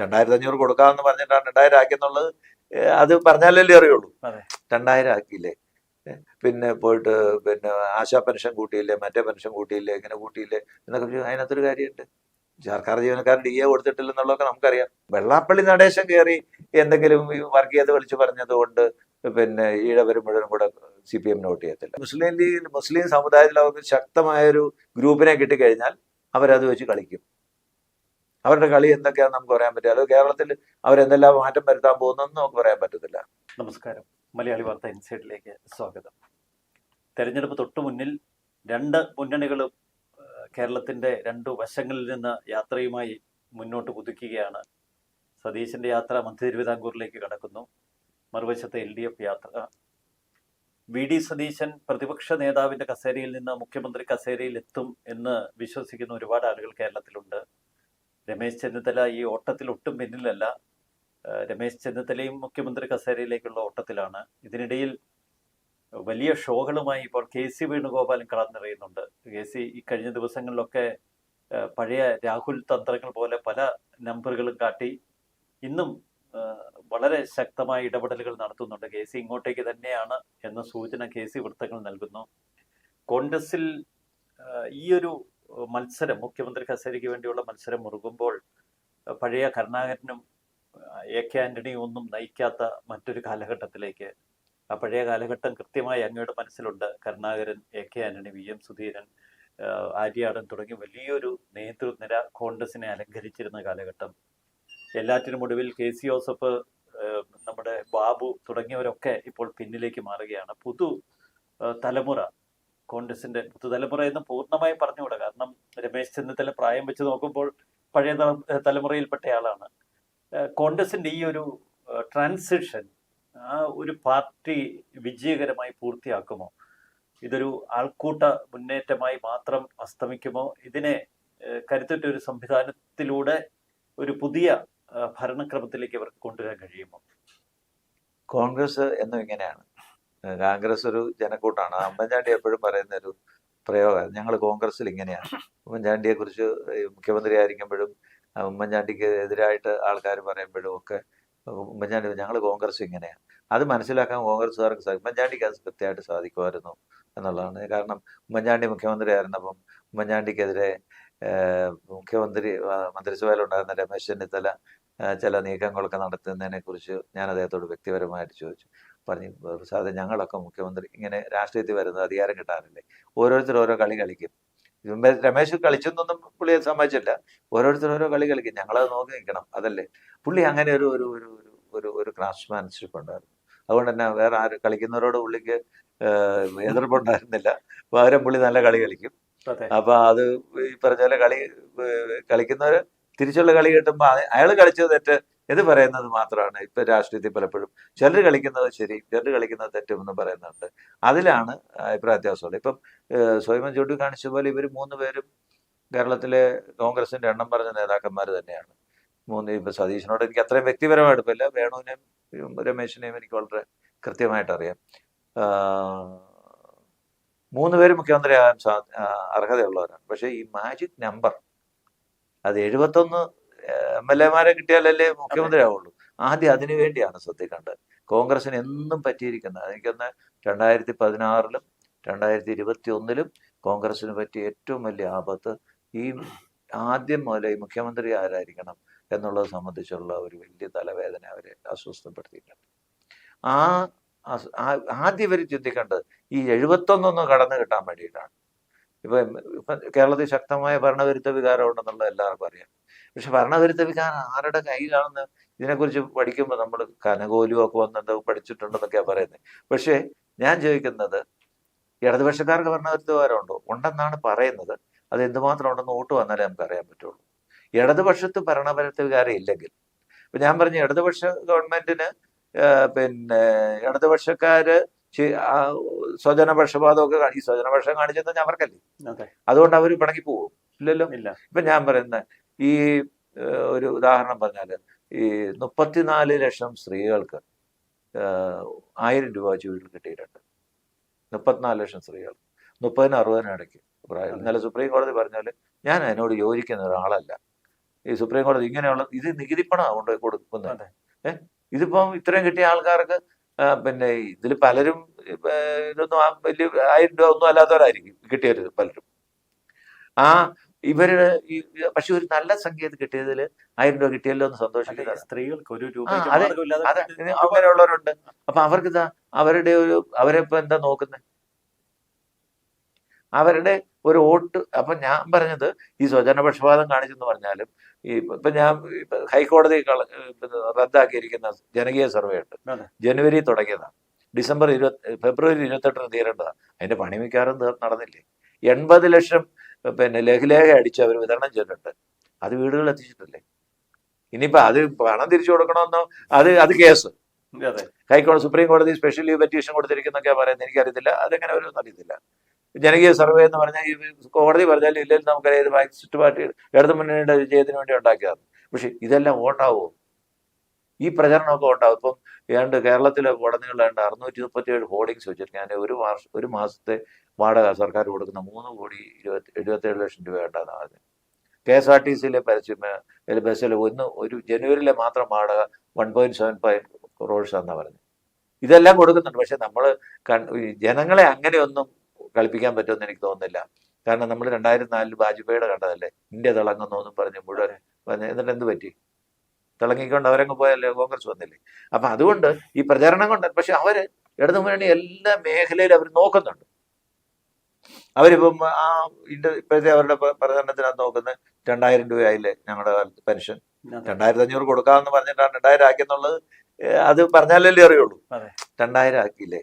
രണ്ടായിരത്തി അഞ്ഞൂറ് കൊടുക്കാമെന്ന് പറഞ്ഞിട്ടാണ് രണ്ടായിരം ആക്കിയെന്നുള്ളത് എന്നുള്ളത് അത് പറഞ്ഞാലല്ലേ അറിയുള്ളൂ. രണ്ടായിരം ആക്കിയില്ലേ. പിന്നെ പോയിട്ട് പിന്നെ ആശാ പെൻഷൻ കൂട്ടിയില്ലേ മറ്റേ പെൻഷൻ കൂട്ടിയില്ലേ ഇങ്ങനെ കൂട്ടിയില്ലേ എന്നൊക്കെ അതിനകത്തൊരു കാര്യമുണ്ട്. സർക്കാർ ജീവനക്കാർ ഡി എ കൊടുത്തിട്ടില്ലെന്നുള്ളതൊക്കെ നമുക്കറിയാം. വെള്ളാപ്പള്ളി നടേശം കയറി എന്തെങ്കിലും ഈ വർഗീയത വിളിച്ചു പറഞ്ഞത് കൊണ്ട് പിന്നെ ഈഴ മുഴുവനും കൂടെ സി പി എമ്മിന് വോട്ട് ചെയ്യത്തില്ല. മുസ്ലിം ലീഗ് മുസ്ലിം സമുദായത്തിൽ അവർക്ക് ശക്തമായൊരു ഗ്രൂപ്പിനെ കിട്ടിക്കഴിഞ്ഞാൽ അവരത് വെച്ച് കളിക്കും. അവരുടെ കളി എന്തൊക്കെയാണെന്ന് നമുക്ക് പറയാൻ പറ്റില്ല. അത് കേരളത്തിൽ അവരെന്തെല്ലാം മാറ്റം വരുത്താൻ പോകുന്നതെന്ന് നമുക്ക് പറയാൻ പറ്റത്തില്ല. നമസ്കാരം. മലയാളി വാർത്ത ഇൻസൈഡിലേക്ക് സ്വാഗതം. തെരഞ്ഞെടുപ്പ് തൊട്ടു മുന്നിൽ രണ്ട് മുന്നണികളും കേരളത്തിന്റെ രണ്ട് വശങ്ങളിൽ നിന്ന് യാത്രയുമായി മുന്നോട്ട് കുതിക്കുകയാണ്. സതീശന്റെ യാത്ര മധ്യ തിരുവിതാംകൂറിലേക്ക് കടക്കുന്നു. മറുവശത്തെ എൽ ഡി എഫ് യാത്ര. വി ഡി സതീശൻ പ്രതിപക്ഷ നേതാവിന്റെ കസേരയിൽ നിന്ന് മുഖ്യമന്ത്രി കസേരയിൽ എത്തും എന്ന് വിശ്വസിക്കുന്ന ഒരുപാട് ആളുകൾ കേരളത്തിലുണ്ട്. രമേശ് ചെന്നിത്തല ഈ ഓട്ടത്തിൽ ഒട്ടും പിന്നിലല്ല. രമേശ് ചെന്നിത്തലയും മുഖ്യമന്ത്രി കസേരയിലേക്കുള്ള ഓട്ടത്തിലാണ്. ഇതിനിടയിൽ വലിയ ഷോകളുമായി ഇപ്പോൾ കെ സി വേണുഗോപാലും കടന്നിറയുന്നുണ്ട് കെ സി ഈ കഴിഞ്ഞ ദിവസങ്ങളിലൊക്കെ പഴയ രാഹുൽ തന്ത്രങ്ങൾ പോലെ പല നമ്പറുകളും കാട്ടി ഇന്നും വളരെ ശക്തമായ ഇടപെടലുകൾ നടത്തുന്നുണ്ട്. കെ സി ഇങ്ങോട്ടേക്ക് തന്നെയാണ് എന്ന സൂചന കെ സി വൃത്തങ്ങൾ നൽകുന്നു. കോൺഗ്രസിൽ ഈ ഒരു മത്സരം മുഖ്യമന്ത്രി കസേരയ്ക്ക് വേണ്ടിയുള്ള മത്സരം മുറുകുമ്പോൾ പഴയ കരുണാകരനും എ കെ ആന്റണിയും ഒന്നും നയിക്കാത്ത മറ്റൊരു കാലഘട്ടത്തിലേക്ക് ആ പഴയ കാലഘട്ടം കൃത്യമായി അങ്ങയുടെ മനസ്സിലുണ്ട്. Karunakaran A K Antony V M Sudheeran Aryadan തുടങ്ങി വലിയൊരു നേതൃനിര കോൺഗ്രസിനെ അലങ്കരിച്ചിരുന്ന കാലഘട്ടം. എല്ലാറ്റിനും ഒടുവിൽ കെ സി ജോസഫ് നമ്മുടെ ബാബു തുടങ്ങിയവരൊക്കെ ഇപ്പോൾ പിന്നിലേക്ക് മാറുകയാണ്. പുതു തലമുറ കോൺഗ്രസിന്റെ പുതുതലമുറ എന്ന് പൂർണമായും പറഞ്ഞുകൂടാ കാരണം രമേശ് ചെന്നിത്തല പ്രായം വെച്ച് നോക്കുമ്പോൾ പഴയ തലമുറയിൽപ്പെട്ട ഏഹ് കോൺഗ്രസിന്റെ ഈ ഒരു ട്രാൻസിഷൻ ആ ഒരു പാർട്ടി വിജയകരമായി പൂർത്തിയാക്കുമോ? ഇതൊരു ആൾക്കൂട്ട മുന്നേറ്റമായി മാത്രം അസ്തമിക്കുമോ? ഇതിനെ കരുത്തുറ്റ ഒരു സംവിധാനത്തിലൂടെ ഒരു പുതിയ ഭരണക്രമത്തിലേക്ക് അവർക്ക് കൊണ്ടുവരാൻ കഴിയുമോ? കോൺഗ്രസ് എന്നും ഇങ്ങനെയാണ്. കോൺഗ്രസ് ഒരു ജനക്കൂട്ടാണ്. ഉമ്മൻചാണ്ടി എപ്പോഴും പറയുന്ന ഒരു പ്രയോഗം. ഞങ്ങൾ കോൺഗ്രസിൽ ഇങ്ങനെയാണ്. ഉമ്മൻചാണ്ടിയെ കുറിച്ച് മുഖ്യമന്ത്രി ആയിരിക്കുമ്പോഴും ഉമ്മൻചാണ്ടിക്ക് എതിരായിട്ട് ആൾക്കാർ പറയുമ്പോഴും ഒക്കെ ഉമ്മൻചാണ്ടി ഞങ്ങൾ കോൺഗ്രസ് ഇങ്ങനെയാണ്. അത് മനസ്സിലാക്കാൻ കോൺഗ്രസ്സുകാർക്ക് സാധിക്കും. ഉമ്മൻചാണ്ടിക്ക് അത് കൃത്യമായിട്ട് സാധിക്കുമായിരുന്നു എന്നുള്ളതാണ്. കാരണം ഉമ്മൻചാണ്ടി മുഖ്യമന്ത്രി ആയിരുന്നപ്പം ഉമ്മൻചാണ്ടിക്കെതിരെ മുഖ്യമന്ത്രി മന്ത്രിസഭയിലുണ്ടായിരുന്ന രമേശ് ചെന്നിത്തല ചില നീക്കങ്ങളൊക്കെ നടത്തുന്നതിനെ കുറിച്ച് ഞാൻ അദ്ദേഹത്തോട് വ്യക്തിപരമായിട്ട് ചോദിച്ചു. പറഞ്ഞു പ്രസാദ് ഞങ്ങളൊക്കെ മുഖ്യമന്ത്രി ഇങ്ങനെ രാഷ്ട്രീയത്തിൽ വരുന്നത് അധികാരം കിട്ടാറില്ലേ? ഓരോരുത്തർ ഓരോ കളി കളിക്കും. രമേശ് കളിച്ചെന്നൊന്നും പുള്ളിയെ സമ്മതിച്ചില്ല. ഓരോരുത്തർ ഓരോ കളി കളിക്കും. ഞങ്ങളത് നോക്കി നിൽക്കണം. അതല്ലേ? പുള്ളി അങ്ങനെ ഒരു ഒരു ഒരു ഒരു ഒരു ഒരു ക്രാഫ്റ്റ്സ്മാൻഷിപ്പ് ഉണ്ടായിരുന്നു. അതുകൊണ്ട് തന്നെ വേറെ ആര് കളിക്കുന്നവരോട് പുള്ളിക്ക് എതിർപ്പുണ്ടായിരുന്നില്ല പകരം പുള്ളി നല്ല കളി കളിക്കും. അപ്പൊ അത് ഈ പറഞ്ഞ പോലെ കളി കളിക്കുന്നവര് തിരിച്ചുള്ള കളി കിട്ടുമ്പോ അയാൾ കളിച്ചത് തെറ്റ് എന്ന് പറയുന്നത് മാത്രമാണ് ഇപ്പൊ രാഷ്ട്രീയത്തിൽ പലപ്പോഴും ചിലർ കളിക്കുന്നത് ശരി ചിലർ കളിക്കുന്നത് തെറ്റുമെന്ന് പറയുന്നുണ്ട്. അതിലാണ് അഭിപ്രായ വ്യത്യാസമുള്ളത്. ഇപ്പം സ്വയം സ്വയം ചൂണ്ടിക്കാണിച്ച പോലെ ഇവർ മൂന്ന് പേരും കേരളത്തിലെ കോൺഗ്രസിന്റെ എണ്ണം പറഞ്ഞ നേതാക്കന്മാർ തന്നെയാണ്. മൂന്ന് ഇപ്പൊ സതീശനോട് എനിക്ക് അത്രയും വ്യക്തിപരമായ അടുപ്പില്ല. വേണുവിനെയും രമേശിനെയും എനിക്ക് വളരെ കൃത്യമായിട്ട് അറിയാം. മൂന്ന് പേര് മുഖ്യമന്ത്രിയാകാൻ സാ അർഹതയുള്ളവരാണ്. പക്ഷേ ഈ മാജിക് നമ്പർ അത് എഴുപത്തൊന്ന് എം എൽ എമാരെ കിട്ടിയാലല്ലേ മുഖ്യമന്ത്രി ആവുള്ളൂ. ആദ്യം അതിനു വേണ്ടിയാണ് ശ്രദ്ധിക്കേണ്ടത്. കോൺഗ്രസിന് എന്നും പറ്റിയിരിക്കുന്നത്. എനിക്കൊന്ന് രണ്ടായിരത്തി പതിനാറിലും രണ്ടായിരത്തി ഇരുപത്തി ഒന്നിലും കോൺഗ്രസിന് പറ്റിയ ഏറ്റവും വലിയ ആപത്ത് ഈ ആദ്യം മുതലേ ഈ മുഖ്യമന്ത്രി ആരായിരിക്കണം എന്നുള്ളത് സംബന്ധിച്ചുള്ള ഒരു വലിയ തലവേദന അവരെ അസ്വസ്ഥപ്പെടുത്തിയിട്ടുണ്ട്. ആ അസ്- ആ- ആദ്യം ഇവർ ചിന്തിക്കേണ്ടത് ഈ എഴുപത്തൊന്നൊന്ന് കടന്നു കിട്ടാൻ വേണ്ടിയിട്ടാണ്. ഇപ്പൊ ഇപ്പൊ കേരളത്തിൽ ശക്തമായ ഭരണവിരുദ്ധ വികാരം ഉണ്ടെന്നുള്ളത് എല്ലാവർക്കും അറിയാം. പക്ഷെ ഭരണവിരുദ്ധ വികാരം ആരുടെ കയ്യിലാണെന്ന് ഇതിനെക്കുറിച്ച് പഠിക്കുമ്പോൾ നമ്മൾ കനകോലുമൊക്കെ വന്നെന്തോ പഠിച്ചിട്ടുണ്ടെന്നൊക്കെയാ പറയുന്നത് പക്ഷേ ഞാൻ ചോദിക്കുന്നത് ഇടതുപക്ഷക്കാർക്ക് ഭരണവിരുദ്ധ വികാരം ഉണ്ടോ? ഉണ്ടെന്നാണ് പറയുന്നത്. അത് എന്തുമാത്രം ഉണ്ടെന്ന് വോട്ട് വന്നാലേ നമുക്ക് അറിയാൻ പറ്റുള്ളൂ. ഇടതുപക്ഷത്ത് ഭരണവിരുദ്ധ വികാരം ഇല്ലെങ്കിൽ. ഇപ്പൊ ഞാൻ പറഞ്ഞു ഇടതുപക്ഷ ഗവൺമെന്റിന് പിന്നെ ഇടതുപക്ഷക്കാര് സ്വജനപക്ഷപാതമൊക്കെ ഈ സ്വജനപക്ഷം കാണിച്ചത് അവർക്കല്ലേ പറക്കല്ലേ അതുകൊണ്ട് അവർ പിണങ്ങി പോകും ഇല്ലല്ലോ? ഇല്ല. ഇപ്പൊ ഞാൻ പറയുന്ന ഈ ഒരു ഉദാഹരണം പറഞ്ഞാൽ ഈ മുപ്പത്തിനാല് ലക്ഷം സ്ത്രീകൾക്ക് ആയിരം രൂപ വെച്ച് വീട്ടിൽ കിട്ടിയിട്ടുണ്ട്. മുപ്പത്തിനാല് ലക്ഷം സ്ത്രീകൾ മുപ്പതിനും അറുപതിനും ഇടയ്ക്ക് പ്രായം. ഇന്നലെ സുപ്രീം കോടതി പറഞ്ഞാൽ ഞാൻ അതിനോട് യോജിക്കുന്ന ഒരാളല്ല. ഈ സുപ്രീം കോടതി ഇങ്ങനെയുള്ള ഇത് നികുതിപ്പണം കൊണ്ട് കൊടുക്കുന്നത്. അതെ. ഏഹ് ഇതിപ്പം ഇത്രയും കിട്ടിയ ആൾക്കാർക്ക് പിന്നെ ഇതിൽ പലരും ഇതൊന്നും വലിയ ആയിരം രൂപ ഒന്നും അല്ലാത്തവരായിരിക്കും കിട്ടിയവർ പലരും. ആ ഇവർ ഈ പക്ഷെ ഒരു നല്ല സംഗീതം കിട്ടിയതിൽ ആയിരം രൂപ കിട്ടിയല്ലോ എന്ന് സന്തോഷിക്കുക സന്തോഷിക്കുന്നത് സ്ത്രീകൾക്ക് ഒരു രൂപ അങ്ങനെയുള്ളവരുണ്ട്. അപ്പൊ അവർക്ക് ഇതാ അവരുടെ ഒരു അവരെ ഇപ്പൊ എന്താ നോക്കുന്നത് അവരുടെ ഒരു വോട്ട് അപ്പൊ ഞാൻ പറഞ്ഞത് ഈ സ്വജനപക്ഷപാതം കാണിച്ചെന്ന് പറഞ്ഞാലും ഈ ഇപ്പൊ ഞാൻ ഇപ്പൊ ഹൈക്കോടതി റദ്ദാക്കിയിരിക്കുന്ന ജനകീയ സർവേ ഉണ്ട്. ജനുവരി തുടങ്ങിയതാണ്. ഡിസംബർ ഇരുപത്തി ഫെബ്രുവരി ഇരുപത്തെട്ടിന് തീരേണ്ടതാണ്. അതിന്റെ പണി മിക്കവാറും തീർ- നടന്നില്ലേ? എൺപത് ലക്ഷം പിന്നെ ലഘുലേഖ അടിച്ച് അവർ വിതരണം ചെയ്തിട്ടുണ്ട്. അത് വീടുകളിൽ എത്തിച്ചിട്ടില്ലേ? ഇനിയിപ്പോ അത് പണം തിരിച്ചു കൊടുക്കണമെന്നോ? അത് അത് കേസ്. ഹൈക്കോടതി സുപ്രീം കോടതി സ്പെഷ്യൽ ലീവ് പെറ്റീഷൻ കൊടുത്തിരിക്കുന്നൊക്കെയാ പറയുന്നത്. എനിക്കറിയത്തില്ല. അതെങ്ങനെ അവരൊന്നും അറിയത്തില്ല. ജനകീയ സർവേ എന്ന് പറഞ്ഞാൽ കോടതി പറഞ്ഞാൽ ഇല്ലെങ്കിൽ നമുക്കറിയാം ഇത് മാർക്സിസ്റ്റ് പാർട്ടി ഇടതു മുന്നണിയുടെ വിജയത്തിന് വേണ്ടി ഉണ്ടാക്കിയതാണ്. പക്ഷെ ഇതെല്ലാം വോട്ടാവോ? ഈ പ്രചരണമൊക്കെ വോട്ടാവും. ഇപ്പം ഏതാണ്ട് കേരളത്തിലെ ഏതാണ്ട് അറുന്നൂറ്റി മുപ്പത്തി ഏഴ് ഹോർഡിങ്സ് വെച്ചിരിക്കുന്നത് ഒരു മാസം ഒരു മാസത്തെ വാടക സർക്കാർ കൊടുക്കുന്ന മൂന്ന് കോടി ഇരുപത്തി എഴുപത്തേഴ് ലക്ഷം രൂപ ഉണ്ടാകുന്ന ആദ്യം. കെ എസ് ആർ ടി സിയിലെ പരസ്യം ബസ്സിൽ ഒന്ന് ഒരു ജനുവരിയിലെ മാത്രം വാടക one point seven five crores എന്നാണ് പറഞ്ഞത്. ഇതെല്ലാം കൊടുക്കുന്നുണ്ട്. പക്ഷെ നമ്മൾ ജനങ്ങളെ അങ്ങനെയൊന്നും കളിപ്പിക്കാൻ പറ്റുമെന്ന് എനിക്ക് തോന്നുന്നില്ല. കാരണം നമ്മൾ രണ്ടായിരത്തി നാലിൽ വാജ്പേയിയുടെ കണ്ടതല്ലേ? ഇന്ത്യ തിളങ്ങുന്നു എന്നും പറഞ്ഞ് മുഴുവൻ പറഞ്ഞ് എന്നിട്ട് എന്ത് പറ്റി? തിളങ്ങിക്കൊണ്ട് അവരങ്ങ് പോയല്ലേ കോൺഗ്രസ് വന്നില്ലേ? അപ്പൊ അതുകൊണ്ട് ഈ പ്രചാരണം കൊണ്ട് പക്ഷെ അവർ ഇടതുമുന്നണി എല്ലാ മേഖലയിലും അവർ നോക്കുന്നുണ്ട്. അവരിപ്പം ആ ഇന്ത്യ ഇപ്പോഴത്തെ അവരുടെ പ്ര- പ്രചരണത്തിനകത്ത് നോക്കുന്നത് രണ്ടായിരം രൂപയായില്ലേ ഞങ്ങളുടെ കാലത്ത് പെൻഷൻ. രണ്ടായിരത്തി അഞ്ഞൂറ് കൊടുക്കാമെന്ന് പറഞ്ഞിട്ടാണ് രണ്ടായിരം ആക്കിയെന്നുള്ളത് അത് പറഞ്ഞാലല്ലേ അറിയുള്ളൂ. രണ്ടായിരം ആക്കിയില്ലേ?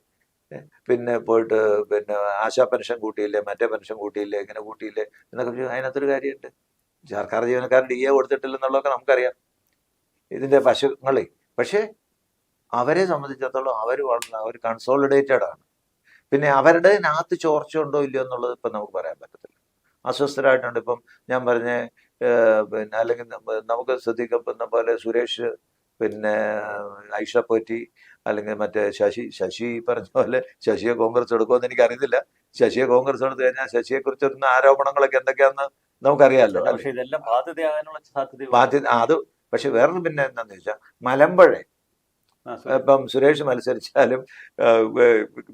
പിന്നെ പോയിട്ട് പിന്നെ ആശാ പെൻഷൻ കൂട്ടിയില്ലേ മറ്റേ പെൻഷൻ കൂട്ടിയില്ലേ ഇങ്ങനെ കൂട്ടിയില്ലേ എന്നൊക്കെ അതിനകത്തൊരു കാര്യമുണ്ട്. സർക്കാർ ജീവനക്കാരൻ ഡി എ കൊടുത്തിട്ടില്ലെന്നുള്ളതൊക്കെ നമുക്കറിയാം. ഇതിന്റെ വശങ്ങളെ. പക്ഷേ അവരെ സംബന്ധിച്ചിടത്തോളം അവർ വളരെ അവർ കൺസോളിഡേറ്റഡ് ആണ്. പിന്നെ അവരുടെ നാത്ത് ചോർച്ച ഉണ്ടോ ഇല്ലയോ എന്നുള്ളത് ഇപ്പം നമുക്ക് പറയാൻ പറ്റത്തില്ല. അസ്വസ്ഥരായിട്ടുണ്ട്. ഇപ്പം ഞാൻ പറഞ്ഞ പിന്നെ അല്ലെങ്കിൽ നമുക്ക് ശ്രദ്ധിക്കപ്പെടുന്ന പോലെ സുരേഷ് പിന്നെ ഐഷ പോറ്റി അല്ലെങ്കിൽ മറ്റേ ശശി ശശി പറഞ്ഞ പോലെ ശശിയെ കോൺഗ്രസ് എടുക്കുമെന്ന് എനിക്ക് അറിയുന്നില്ല ശശിയെ കോൺഗ്രസ് എടുത്തു കഴിഞ്ഞാൽ ശശിയെ കുറിച്ച് വരുന്ന ആരോപണങ്ങളൊക്കെ എന്തൊക്കെയാണെന്ന് നമുക്കറിയാമല്ലോ പക്ഷെ ഇതെല്ലാം ബാധ്യതയാകാനുള്ള സാധ്യത ബാധ്യത അത് പക്ഷെ വേറൊരു പിന്നെ എന്താന്ന് വെച്ചാൽ മലമ്പഴ. ഇപ്പം സുരേഷ്. മത്സരിച്ചാലും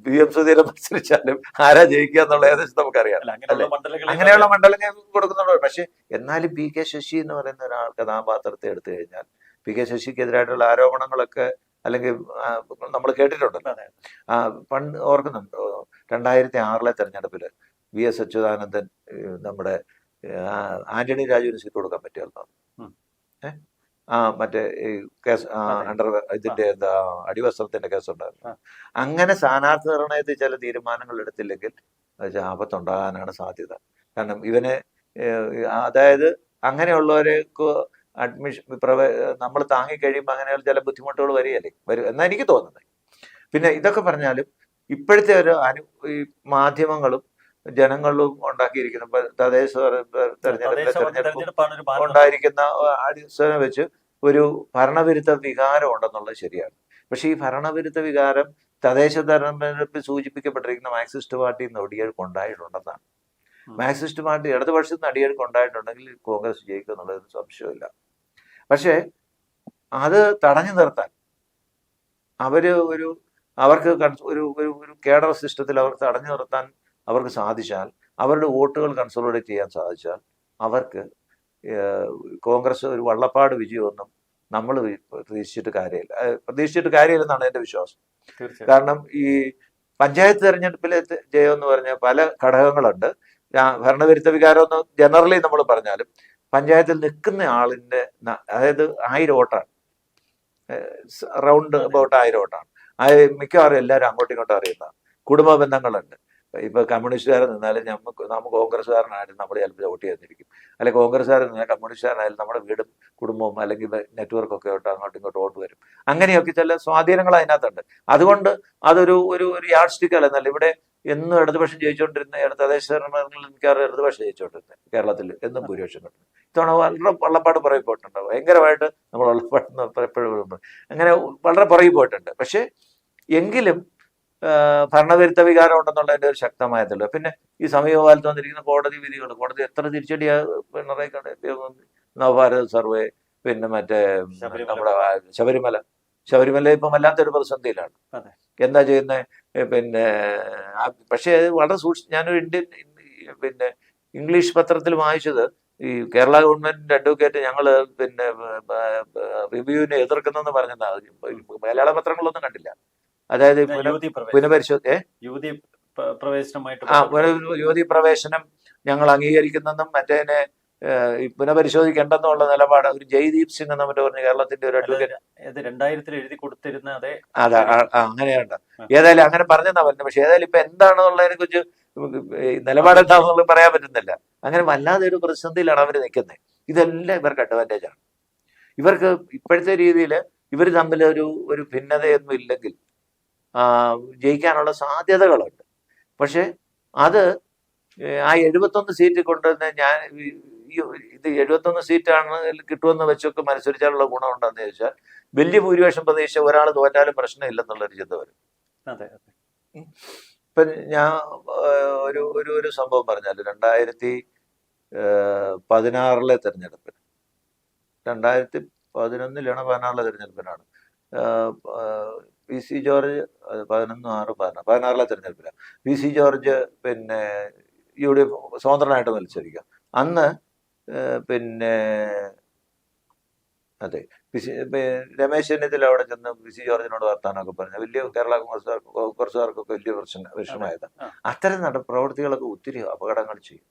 പി എം സുധീരൻ മത്സരിച്ചാലും ആരാ ജയിക്കുക എന്നുള്ള ഏകദേശം നമുക്കറിയാം അങ്ങനെയുള്ള മണ്ഡലങ്ങൾ കൊടുക്കുന്നുണ്ട്. പക്ഷെ എന്നാലും പി കെ ശശി എന്ന് പറയുന്ന ഒരാൾ കഥാപാത്രത്തെ എടുത്തു കഴിഞ്ഞാൽ പി കെ ശശിക്കെതിരായിട്ടുള്ള ആരോപണങ്ങളൊക്കെ അല്ലെങ്കിൽ നമ്മൾ കേട്ടിട്ടുണ്ടല്ലോ ആ, പണ്ട് ഓർക്കുന്നുണ്ടോ? രണ്ടായിരത്തി ആറിലെ തെരഞ്ഞെടുപ്പിൽ വി എസ് അച്യുതാനന്ദൻ നമ്മുടെ ആന്റണി രാജുവിന് സീറ്റ് കൊടുക്കാൻ പറ്റിയായിരുന്നു. ഏഹ് ആ മറ്റേ ഈ കേസ് അണ്ടർ ഇതിന്റെ എന്താ അടിവസ്ത്രത്തിന്റെ കേസുണ്ടായിരുന്നു. അങ്ങനെ സ്ഥാനാർത്ഥി നിർണയത്തിൽ ചില തീരുമാനങ്ങൾ എടുത്തില്ലെങ്കിൽ ആപത്തുണ്ടാകാനാണ് സാധ്യത. കാരണം ഇവന് അതായത് അങ്ങനെയുള്ളവർക്ക് അഡ്മിഷൻ പ്രവേ നമ്മൾ താങ്ങിക്കഴിയുമ്പോൾ അങ്ങനെയുള്ള ചില ബുദ്ധിമുട്ടുകൾ വരികയല്ലേ വരും എന്നാണ് എനിക്ക് തോന്നുന്നത് പിന്നെ ഇതൊക്കെ പറഞ്ഞാലും ഇപ്പോഴത്തെ ഒരു അനു ഈ മാധ്യമങ്ങളും ജനങ്ങളും ഉണ്ടാക്കിയിരിക്കുന്ന തദ്ദേശ തെരഞ്ഞെടുപ്പ്. ഉണ്ടായിരിക്കുന്ന അടിസ്ഥാനം വെച്ച് ഒരു ഭരണവിരുദ്ധ വികാരം ഉണ്ടെന്നുള്ളത് ശരിയാണ് പക്ഷേ ഈ ഭരണവിരുദ്ധ വികാരം തദ്ദേശ തെരഞ്ഞെടുപ്പിൽ സൂചിപ്പിക്കപ്പെട്ടിരിക്കുന്ന മാർക്സിസ്റ്റ് പാർട്ടിയിൽ നിന്ന് ഒടിയെഴുക്ക് ഉണ്ടായിട്ടുണ്ടെന്നാണ്. മാർക്സിസ്റ്റ് പാർട്ടി ഇടതുപക്ഷത്ത് നിന്ന് അടിയെഴുക്ക് ഉണ്ടായിട്ടുണ്ടെങ്കിൽ കോൺഗ്രസ് ജയിക്കും എന്നുള്ളതിന് സംശയമില്ല പക്ഷേ അത് തടഞ്ഞു നിർത്താൻ അവർ ഒരു അവർക്ക് ഒരു ഒരു ഒരു കേഡർ സിസ്റ്റത്തിൽ അവർക്ക് തടഞ്ഞു നിർത്താൻ അവർക്ക് സാധിച്ചാൽ അവരുടെ വോട്ടുകൾ കൺസോളിഡേറ്റ് ചെയ്യാൻ സാധിച്ചാൽ അവർക്ക് കോൺഗ്രസ് ഒരു വള്ളപ്പാട് വിജയമൊന്നും നമ്മൾ പ്രതീക്ഷിച്ചിട്ട് കാര്യമില്ല. പ്രതീക്ഷിച്ചിട്ട് കാര്യമില്ലെന്നാണ് എന്റെ വിശ്വാസം. കാരണം ഈ പഞ്ചായത്ത് തെരഞ്ഞെടുപ്പിലെ ജയം എന്ന് പറഞ്ഞ പല ഘടകങ്ങളുണ്ട്. ഭരണവിരുദ്ധ വികാരം എന്ന് ജനറലി നമ്മൾ പറഞ്ഞാലും പഞ്ചായത്തിൽ നിൽക്കുന്ന ആളിന്റെ അതായത് ആയിരം വോട്ടാണ്. റൗണ്ട് അബൌട്ട് ആയിരം വോട്ടാണ്. മിക്കവാറും എല്ലാവരും അങ്ങോട്ടും ഇങ്ങോട്ടും അറിയുന്ന കുടുംബ ബന്ധങ്ങളുണ്ട് ഇപ്പൊ കമ്മ്യൂണിസ്റ്റുകാരൻ നിന്നാലും നമുക്ക് നമുക്ക് കോൺഗ്രസ്സുകാരനായാലും നമ്മൾ ചിലപ്പോൾ വോട്ട് ചെയ്തിരിക്കും. അല്ലെ കോൺഗ്രസ്സുകാരൻ നിന്നാൽ കമ്മ്യൂണിസ്റ്റുകാരനായാലും നമ്മുടെ വീടും കുടുംബവും അല്ലെങ്കിൽ നെറ്റ്വർക്കൊക്കെ ആയിട്ട് അങ്ങോട്ടും ഇങ്ങോട്ടും വോട്ട് വരും. അങ്ങനെയൊക്കെ ചില സ്വാധീനങ്ങൾ അതിനകത്തുണ്ട്. അതുകൊണ്ട് അതൊരു ഒരു ഒരു യാഡ് സ്റ്റിക്ക് അല്ല. എന്നല്ല ഇവിടെ എന്നും ഇടതുപക്ഷം ജയിച്ചുകൊണ്ടിരുന്ന തദ്ദേശ തെരഞ്ഞെടുപ്പുകളിൽ മിക്കവാറും ഇടതുപക്ഷം ജയിച്ചുകൊണ്ടിരുന്നത് കേരളത്തിൽ എന്നും ഭൂരിപക്ഷം കിട്ടുന്നത് ഇത്തവണ വളരെ വള്ളപ്പാട് പുറകെ പോയിട്ടുണ്ട്. ഭയങ്കരമായിട്ട് നമ്മൾ വള്ളപ്പാട് എപ്പോഴും അങ്ങനെ വളരെ പുറകെ പോയിട്ടുണ്ട്. പക്ഷേ എങ്കിലും ഭരണവിരുദ്ധ വികാരം ഉണ്ടെന്നുള്ളതിന്റെ ഒരു ശക്തമായ തെളിവ് പിന്നെ ഈ സമീപകാലത്ത് വന്നിരിക്കുന്ന കോടതി വിധികൾ കോടതി എത്ര തിരിച്ചടിയാ പിണറായി നവഭാരത് സർവേ പിന്നെ മറ്റേ നമ്മുടെ ശബരിമല. ശബരിമല ഇപ്പം വല്ലാത്തൊരു പ്രതിസന്ധിയിലാണ്. എന്താ ചെയ്യുന്നത് പിന്നെ പക്ഷേ വളരെ സൂക്ഷിച്ച് ഞാനൊരു ഇന്ത്യൻ പിന്നെ ഇംഗ്ലീഷ് പത്രത്തിൽ വായിച്ചത് ഈ കേരള ഗവൺമെന്റിന്റെ അഡ്വക്കേറ്റ് ഞങ്ങൾ പിന്നെ റിവ്യൂവിനെ എതിർക്കുന്നെന്ന് പറഞ്ഞതാ. മലയാള പത്രങ്ങളൊന്നും കണ്ടില്ല. അതായത് പുനഃപരിശോധന യുവതി പ്രവേശനമായിട്ട് ആ യുവതി പ്രവേശനം ഞങ്ങൾ അംഗീകരിക്കുന്നെന്നും മറ്റേനെ പുനഃപരിശോധിക്കേണ്ടെന്നുള്ള നിലപാട് ഒരു ജയ്ദീപ് സിംഗ് എന്ന് മറ്റു പറഞ്ഞ കേരളത്തിന്റെ ഒരു അഡ്വക്കേറ്റ്. രണ്ടായിരത്തിൽ എഴുതി കൊടുത്തിരുന്ന അതെ അങ്ങനെയുണ്ട്. ഏതായാലും അങ്ങനെ പറഞ്ഞെന്നാ പറഞ്ഞു പക്ഷെ ഏതായാലും ഇപ്പൊ എന്താണെന്നുള്ളതിനെ കുറിച്ച് നിലപാട് എന്താണെന്നുള്ളത് പറയാൻ പറ്റുന്നില്ല. അങ്ങനെ വല്ലാതെ ഒരു പ്രതിസന്ധിയിലാണ് അവർ നിൽക്കുന്നത്. ഇതെല്ലാം ഇവർക്ക് അഡ്വാന്റേജ് ആണ്. ഇവർക്ക് ഇപ്പോഴത്തെ രീതിയിൽ ഇവർ തമ്മിൽ ഒരു ഒരു ഭിന്നതയൊന്നും ഇല്ലെങ്കിൽ ജയിക്കാനുള്ള സാധ്യതകളുണ്ട്. പക്ഷെ അത് ആ എഴുപത്തൊന്ന് സീറ്റ് കൊണ്ടുവന്ന് ഞാൻ ഇത് എഴുപത്തൊന്ന് സീറ്റാണ് കിട്ടുമെന്ന് വെച്ചൊക്കെ മത്സരിച്ചാലുള്ള ഗുണം ഉണ്ടെന്ന് ചോദിച്ചാൽ വലിയ ഭൂരിപക്ഷം പ്രതീക്ഷ ഒരാൾ തോറ്റാലും പ്രശ്നമില്ലെന്നുള്ളൊരു ചിന്ത വരും. അതെ അതെ. ഇപ്പൊ ഞാൻ ഒരു ഒരു ഒരു സംഭവം പറഞ്ഞാൽ രണ്ടായിരത്തി പതിനാറിലെ തെരഞ്ഞെടുപ്പിന് രണ്ടായിരത്തി പതിനൊന്നിലാണ് പതിനാറിലെ തെരഞ്ഞെടുപ്പിനാണ്. പി സി ജോർജ് പതിനൊന്ന് ആറ് പതിനാറ് പതിനാറിലെ തെരഞ്ഞെടുപ്പിലാണ് പി സി ജോർജ് പിന്നെ യു ഡി എഫ് സ്വതന്ത്രനായിട്ട് മത്സരിക്കുക. അന്ന് പിന്നെ അതെ രമേശ് ചെന്നിത്തല അവിടെ ചെന്ന് പി സി ജോർജിനോട് വർത്താനമൊക്കെ പറഞ്ഞു. വലിയ കേരള കോൺഗ്രസ് കോൺഗ്രസ്സുകാർക്കൊക്കെ വലിയ പ്രശ്നം വിഷമായത് അത്തരം നട പ്രവൃത്തികളൊക്കെ ഒത്തിരി അപകടങ്ങൾ ചെയ്യും.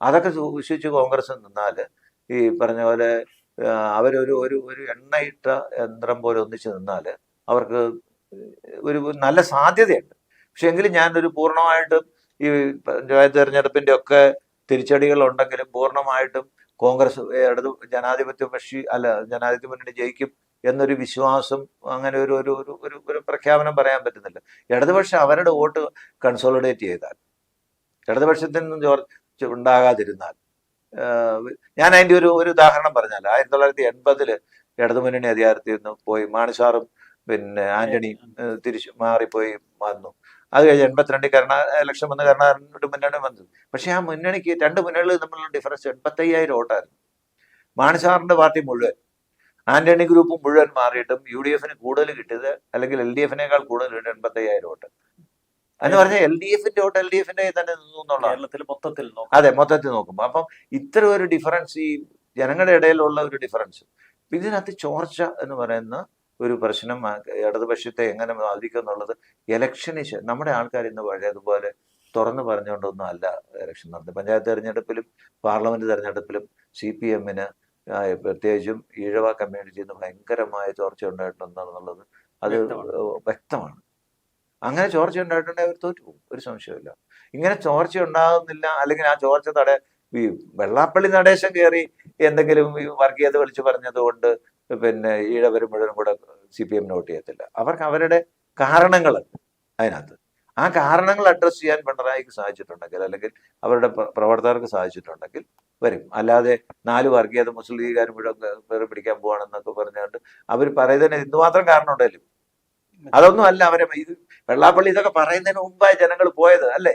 അതൊക്കെ സൂക്ഷിച്ച് കോൺഗ്രസ് നിന്നാൽ ഈ പറഞ്ഞ പോലെ അവരൊരു ഒരു ഒരു എണ്ണയിട്ട യന്ത്രം പോലെ ഒന്നിച്ച് നിന്നാൽ അവർക്ക് ഒരു നല്ല സാധ്യതയുണ്ട്. പക്ഷെ എങ്കിലും ഞാനൊരു പൂർണമായിട്ടും ഈ പഞ്ചായത്ത് തെരഞ്ഞെടുപ്പിന്റെ ഒക്കെ തിരിച്ചടികൾ ഉണ്ടെങ്കിലും പൂർണമായിട്ടും കോൺഗ്രസ് ഇടതു ജനാധിപത്യ കക്ഷി അല്ല ജനാധിപത്യ മുന്നണി ജയിക്കും എന്നൊരു വിശ്വാസം അങ്ങനെ ഒരു ഒരു ഒരു ഒരു ഒരു പ്രഖ്യാപനം പറയാൻ പറ്റുന്നില്ല. ഇടതുപക്ഷം അവരുടെ വോട്ട് കൺസോളിഡേറ്റ് ചെയ്താൽ ഇടതുപക്ഷത്തിൽ നിന്നും ചോർച്ച ഉണ്ടാകാതിരുന്നാൽ ഞാൻ അതിന്റെ ഒരു ഒരു ഉദാഹരണം പറഞ്ഞാൽ ആയിരത്തി തൊള്ളായിരത്തി എൺപതിൽ ഇടതുമുന്നണി അധികാരത്തിൽ നിന്ന് പോയി മാണിസാറും പിന്നെ ആന്റണി തിരിച്ചു മാറിപ്പോയി വന്നു. അത് കഴിഞ്ഞ് എൺപത്തിരണ്ടിൽ കരുണ ഇലക്ഷൻ വന്ന് കരുണാകരനോട് മുന്നണി വന്നത് പക്ഷെ ആ മുന്നണിക്ക് രണ്ട് മുന്നണികൾ തമ്മിലുള്ള ഡിഫറൻസ് എൺപത്തയ്യായിരം വോട്ടായിരുന്നു. മാണിസാറിന്റെ പാർട്ടി മുഴുവൻ. ആന്റണി ഗ്രൂപ്പ് മുഴുവൻ മാറിയിട്ടും യു ഡി എഫിന് കൂടുതൽ കിട്ടിയത് അല്ലെങ്കിൽ എൽ ഡി എഫിനേക്കാൾ കൂടുതൽ കിട്ടിയത് എൺപത്തയ്യായിരം വോട്ട്. എന്ന് പറഞ്ഞാൽ എൽ ഡി എഫിന്റെ വോട്ട് എൽ ഡി എഫിന്റെ തന്നെ നിന്നു എന്നുള്ളതാണ്. കേരളത്തിൽ മൊത്തത്തിൽ നോക്കാം അതെ മൊത്തത്തിൽ നോക്കുമ്പോൾ. അപ്പം ഇത്ര ഒരു ഡിഫറൻസ് ഈ ജനങ്ങളുടെ ഇടയിലുള്ള ഒരു ഡിഫറൻസ് ഇതിനകത്ത് ചോർച്ച എന്ന് പറയുന്ന ഒരു പ്രശ്നം ഇടതുപക്ഷത്തെ എങ്ങനെ ബാധിക്കും എന്നുള്ളത് ഇലക്ഷന് നമ്മുടെ ആൾക്കാർ ഇന്ന് പഴയതുപോലെ തുറന്നു പറഞ്ഞുകൊണ്ടൊന്നും അല്ല ഇലക്ഷൻ നടന്നത് പഞ്ചായത്ത് തെരഞ്ഞെടുപ്പിലും പാർലമെന്റ് തെരഞ്ഞെടുപ്പിലും സി പി എമ്മിന് പ്രത്യേകിച്ചും ഈഴവ കമ്മ്യൂണിറ്റിയിൽ നിന്ന് ഭയങ്കരമായ ചോർച്ച ഉണ്ടായിട്ടുണ്ടെന്നുള്ളത് അത് വ്യക്തമാണ്. അങ്ങനെ ചോർച്ച ഉണ്ടായിട്ടുണ്ടെങ്കിൽ അവർ തോറ്റു പോകും ഒരു സംശയമില്ല ഇങ്ങനെ ചോർച്ച ഉണ്ടാകുന്നില്ല അല്ലെങ്കിൽ ആ ചോർച്ച തടയ ഈ വെള്ളാപ്പള്ളി നടേശം കയറി എന്തെങ്കിലും വർഗീയത വിളിച്ചു പറഞ്ഞത് കൊണ്ട് പിന്നെ ഈഴവർ മുഴുവനും കൂടെ സി പി എം നോട്ട് ചെയ്യത്തില്ല. അവർക്ക് അവരുടെ കാരണങ്ങൾ അതിനകത്ത്. ആ കാരണങ്ങൾ അഡ്രസ്സ് ചെയ്യാൻ പിണറായിക്ക് സാധിച്ചിട്ടുണ്ടെങ്കിൽ അല്ലെങ്കിൽ അവരുടെ പ്ര- പ്രവർത്തകർക്ക് സാധിച്ചിട്ടുണ്ടെങ്കിൽ വരും. അല്ലാതെ നാല് വർഗീയത മുസ്ലിം ലീഗുകാർ മുഴുവൻ പേര് പിടിക്കാൻ പോവാണെന്നൊക്കെ പറഞ്ഞുകൊണ്ട് അവർ പറയുന്നതിന് എന്തുമാത്രം കാരണം ഉണ്ടല്ലോ അതൊന്നും അല്ല അവരെ ഇത് വെള്ളാപ്പള്ളി ഇതൊക്കെ പറയുന്നതിന് മുമ്പായി ജനങ്ങൾ പോയത് അല്ലേ?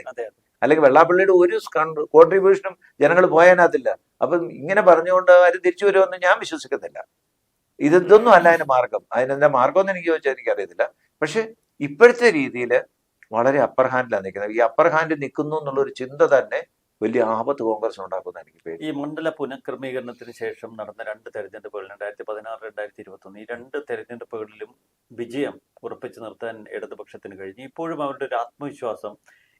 അല്ലെങ്കിൽ വെള്ളാപ്പള്ളിയുടെ ഒരു കോൺട്രിബ്യൂഷനും ജനങ്ങൾ പോയതിനകത്തില്ല. അപ്പം ഇങ്ങനെ പറഞ്ഞുകൊണ്ട് ആരും തിരിച്ചു വരുമെന്ന് ഞാൻ വിശ്വസിക്കുന്നില്ല. ഇതൊന്നും അല്ല അതിന്റെ മാർഗം. അതിനെന്താ മാർഗം എന്ന് എനിക്ക് ചോദിച്ചാൽ എനിക്കറിയത്തില്ല പക്ഷെ ഇപ്പോഴത്തെ രീതിയിൽ വളരെ അപ്പർ ഹാൻഡിലാണ് നിൽക്കുന്നത് ഈ അപ്പർ ഹാൻഡ് നിൽക്കുന്നു എന്നുള്ള ഒരു ചിന്ത തന്നെ വലിയ ആപത്ത് കോൺഗ്രസ് ഉണ്ടാക്കുന്ന എനിക്ക് ഈ മണ്ഡല പുനഃക്രമീകരണത്തിന് ശേഷം നടന്ന രണ്ട് തെരഞ്ഞെടുപ്പുകൾ രണ്ടായിരത്തി പതിനാറ് രണ്ടായിരത്തി ഇരുപത്തി ഒന്ന് ഈ രണ്ട് തെരഞ്ഞെടുപ്പുകളിലും വിജയം ഉറപ്പിച്ചു നിർത്താൻ ഇടതുപക്ഷത്തിന് കഴിഞ്ഞു. ഇപ്പോഴും അവരുടെ ഒരു ആത്മവിശ്വാസം